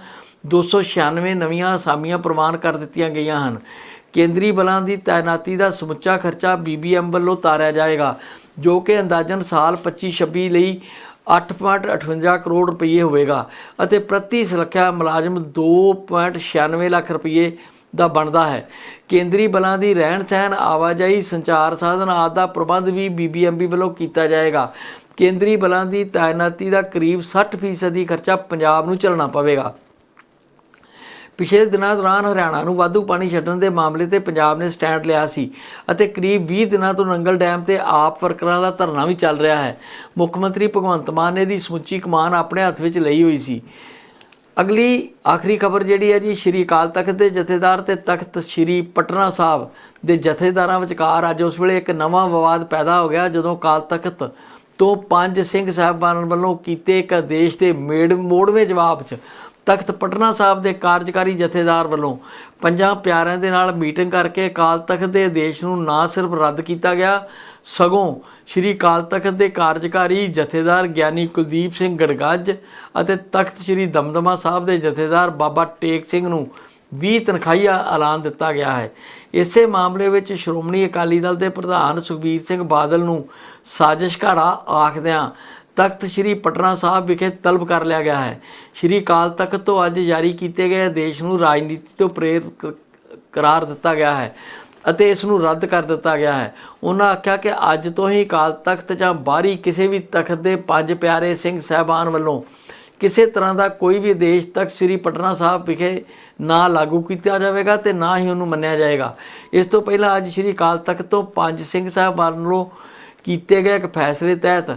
Speaker 1: 296 ਨਵੀਆਂ ਅਸਾਮੀਆਂ ਪ੍ਰਵਾਨ ਕਰ ਦਿੱਤੀਆਂ ਗਈਆਂ ਹਨ। ਕੇਂਦਰੀ ਬਲਾਂ ਦੀ ਤਾਇਨਾਤੀ ਦਾ ਸਮੁੱਚਾ ਖਰਚਾ ਬੀਬੀਐਮ ਵੱਲੋਂ ਤਾਰਿਆ ਜਾਏਗਾ, ਜੋ ਕਿ ਅੰਦਾਜ਼ਨ ਸਾਲ 25-26 ਲਈ 8.58 ਕਰੋੜ ਰੁਪਏ ਹੋਵੇਗਾ ਅਤੇ ਪ੍ਰਤੀ ਸੁਰੱਖਿਆ ਮੁਲਾਜ਼ਮ 2.96 ਲੱਖ ਰੁਪਏ ਦਾ ਬਣਦਾ ਹੈ। ਕੇਂਦਰੀ ਬਲਾਂ ਦੀ ਰਹਿਣ ਸਹਿਣ, ਆਵਾਜਾਈ, ਸੰਚਾਰ ਸਾਧਨ ਆਦਿ ਦਾ ਪ੍ਰਬੰਧ ਵੀ ਬੀਬੀਐਮਬੀ ਵੱਲੋਂ ਕੀਤਾ ਜਾਏਗਾ। ਕੇਂਦਰੀ ਬਲਾਂ ਦੀ ਤਾਇਨਾਤੀ ਦਾ ਕਰੀਬ 60% ਦੀ ਖਰਚਾ ਪੰਜਾਬ ਨੂੰ ਚੱਲਣਾ ਪਵੇਗਾ। ਪਿਛਲੇ ਦਿਨਾਂ ਦੌਰਾਨ ਹਰਿਆਣਾ ਨੂੰ ਵਾਧੂ ਪਾਣੀ ਛੱਡਣ ਦੇ ਮਾਮਲੇ ਤੇ ਪੰਜਾਬ ਨੇ ਸਟੈਂਡ ਲਿਆ ਸੀ ਅਤੇ ਕਰੀਬ 20 ਦਿਨਾਂ ਤੋਂ ਨੰਗਲ ਡੈਮ ਤੇ ਆਪ ਵਰਕਰਾਂ ਦਾ ਧਰਨਾ ਵੀ ਚੱਲ ਰਿਹਾ ਹੈ। ਮੁੱਖ ਮੰਤਰੀ ਭਗਵੰਤ ਮਾਨ ਨੇ ਦੀ ਸਮੁੱਚੀ ਕਮਾਨ ਆਪਣੇ ਹੱਥ ਵਿੱਚ ਲਈ ਹੋਈ ਸੀ। ਅਗਲੀ ਆਖਰੀ ਖਬਰ ਜਿਹੜੀ ਹੈ ਜੀ, ਸ਼੍ਰੀ ਅਕਾਲ ਤਖਤ ਦੇ ਜਥੇਦਾਰ ਤੇ ਤਖਤ ਸ਼੍ਰੀ ਪਟਨਾ ਸਾਹਿਬ ਦੇ ਜਥੇਦਾਰਾਂ ਵਿਚਕਾਰ ਅੱਜ ਉਸ ਵੇਲੇ ਇੱਕ ਨਵਾਂ ਵਿਵਾਦ ਪੈਦਾ ਹੋ ਗਿਆ, ਜਦੋਂ ਅਕਾਲ ਤਖਤ ਤੋਂ ਪੰਜ ਸਿੰਘ ਸਾਹਿਬਾਨ ਵੱਲੋਂ ਕੀਤੇ ਇੱਕ ਆਦੇਸ਼ ਦੇ ਮੇੜ ਮੋੜਵੇਂ ਜਵਾਬ 'ਚ ਤਖਤ ਪਟਨਾ ਸਾਹਿਬ ਦੇ ਕਾਰਜਕਾਰੀ ਜਥੇਦਾਰ ਵੱਲੋਂ ਪੰਜਾਂ ਪਿਆਰਿਆਂ ਦੇ ਨਾਲ ਮੀਟਿੰਗ ਕਰਕੇ ਅਕਾਲ ਤਖਤ ਦੇ ਆਦੇਸ਼ ਨੂੰ ਨਾ ਸਿਰਫ ਰੱਦ ਕੀਤਾ ਗਿਆ, ਸਗੋਂ ਸ਼੍ਰੀ ਅਕਾਲ ਤਖਤ ਦੇ ਕਾਰਜਕਾਰੀ ਜਥੇਦਾਰ ਗਿਆਨੀ ਕੁਲਦੀਪ ਸਿੰਘ ਗੜਗੱਜ ਅਤੇ ਤਖਤ ਸ਼੍ਰੀ ਦਮਦਮਾ ਸਾਹਿਬ ਦੇ ਜਥੇਦਾਰ ਬਾਬਾ ਟੇਕ ਸਿੰਘ ਨੂੰ 20 ਤਨਖਾਹੀਆ ਐਲਾਨ ਦਿੱਤਾ ਗਿਆ ਹੈ। ਇਸੇ ਮਾਮਲੇ ਵਿੱਚ ਸ਼੍ਰੋਮਣੀ ਅਕਾਲੀ ਦਲ ਦੇ ਪ੍ਰਧਾਨ ਸੁਖਬੀਰ ਸਿੰਘ ਬਾਦਲ ਨੂੰ ਸਾਜ਼ਿਸ਼ ਘਾੜਾ ਆਖਦਿਆਂ ਤਖਤ ਸ੍ਰੀ ਪਟਨਾ ਸਾਹਿਬ ਵਿਖੇ ਤਲਬ ਕਰ ਲਿਆ ਗਿਆ ਹੈ। ਸ੍ਰੀ ਅਕਾਲ ਤਖਤ ਤੋਂ ਅੱਜ ਜਾਰੀ ਕੀਤੇ ਗਏ ਆਦੇਸ਼ ਨੂੰ ਰਾਜਨੀਤੀ ਤੋਂ ਪ੍ਰੇਰਿਤ ਕਰਾਰ ਦਿੱਤਾ ਗਿਆ ਹੈ ਅਤੇ ਇਸ ਨੂੰ ਰੱਦ ਕਰ ਦਿੱਤਾ ਗਿਆ ਹੈ। ਉਹਨਾਂ ਆਖਿਆ ਕਿ ਅੱਜ ਤੋਂ ਹੀ ਅਕਾਲ ਤਖਤ ਜਾਂ ਬਾਹਰੀ ਕਿਸੇ ਵੀ ਤਖਤ ਦੇ ਪੰਜ ਪਿਆਰੇ ਸਿੰਘ ਸਹਿਬਾਨ ਵੱਲੋਂ ਕਿਸੇ ਤਰ੍ਹਾਂ ਦਾ ਕੋਈ ਵੀ ਆਦੇਸ਼ ਤਖਤ ਸ੍ਰੀ ਪਟਨਾ ਸਾਹਿਬ ਵਿਖੇ ਨਾ ਲਾਗੂ ਕੀਤਾ ਜਾਵੇਗਾ ਤੇ ਨਾ ਹੀ ਉਹਨੂੰ ਮੰਨਿਆ ਜਾਏਗਾ। ਇਸ ਤੋਂ ਪਹਿਲਾਂ ਅੱਜ ਸ੍ਰੀ ਅਕਾਲ ਤਖਤ ਤੋਂ ਪੰਜ ਸਿੰਘ ਸਾਹਿਬਾਨ ਵੱਲੋਂ ਕੀਤੇ ਗਏ ਇੱਕ ਫੈਸਲੇ ਤਹਿਤ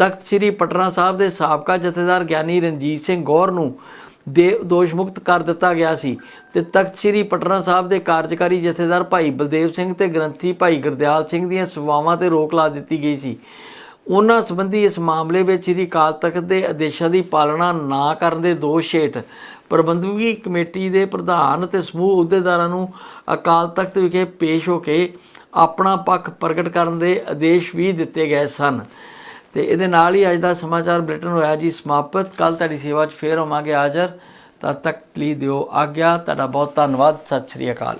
Speaker 1: ਤਖਤ ਸ੍ਰੀ ਪਟਨਾ ਸਾਹਿਬ ਦੇ ਸਾਬਕਾ ਜਥੇਦਾਰ ਗਿਆਨੀ ਰਣਜੀਤ ਸਿੰਘ ਗੌਰ ਨੂੰ ਦੇ ਦੋਸ਼ ਮੁਕਤ ਕਰ ਦਿੱਤਾ ਗਿਆ ਸੀ ਤੇ ਤਖਤ ਸ੍ਰੀ ਪਟਨਾ ਸਾਹਿਬ ਦੇ ਕਾਰਜਕਾਰੀ ਜਥੇਦਾਰ ਭਾਈ ਬਲਦੇਵ ਸਿੰਘ ਤੇ ਗ੍ਰੰਥੀ ਭਾਈ ਗੁਰਦਿਆਲ ਸਿੰਘ ਦੀਆਂ ਸੇਵਾਵਾਂ ਤੇ ਰੋਕ ਲਾ ਦਿੱਤੀ ਗਈ ਸੀ। ਉਹਨਾਂ ਸੰਬੰਧੀ ਇਸ ਮਾਮਲੇ ਵਿੱਚ ਸ੍ਰੀ ਅਕਾਲ ਤਖਤ ਦੇ ਆਦੇਸ਼ਾਂ ਦੀ ਪਾਲਣਾ ਨਾ ਕਰਨ ਦੇ ਦੋਸ਼ ਹੇਠ ਪ੍ਰਬੰਧਕੀ ਕਮੇਟੀ ਦੇ ਪ੍ਰਧਾਨ ਤੇ ਸਮੂਹ ਅਹੁਦੇਦਾਰਾਂ ਨੂੰ ਅਕਾਲ ਤਖਤ ਵਿਖੇ ਪੇਸ਼ ਹੋ ਕੇ ਆਪਣਾ ਪੱਖ ਪ੍ਰਗਟ ਕਰਨ ਦੇ ਆਦੇਸ਼ ਵੀ ਦਿੱਤੇ ਗਏ ਸਨ। ਤੇ ਇਹਦੇ ਨਾਲ ਹੀ ਅੱਜ ਦਾ ਸਮਾਚਾਰ ਬ੍ਰਿਟਨ ਹੋਇਆ ਜੀ, ਸਮਾਪਤ। ਕੱਲ ਤੁਹਾਡੀ ਸੇਵਾ 'ਚ ਫੇਰ ਹੋਵਾਂਗੇ ਹਾਜ਼ਰ। ਤਦ ਤੱਕ ਲਈ ਦਿਓ ਆਗਿਆ। ਤੁਹਾਡਾ ਬਹੁਤ ਧੰਨਵਾਦ। ਸਤਿ ਸ਼੍ਰੀ ਅਕਾਲ।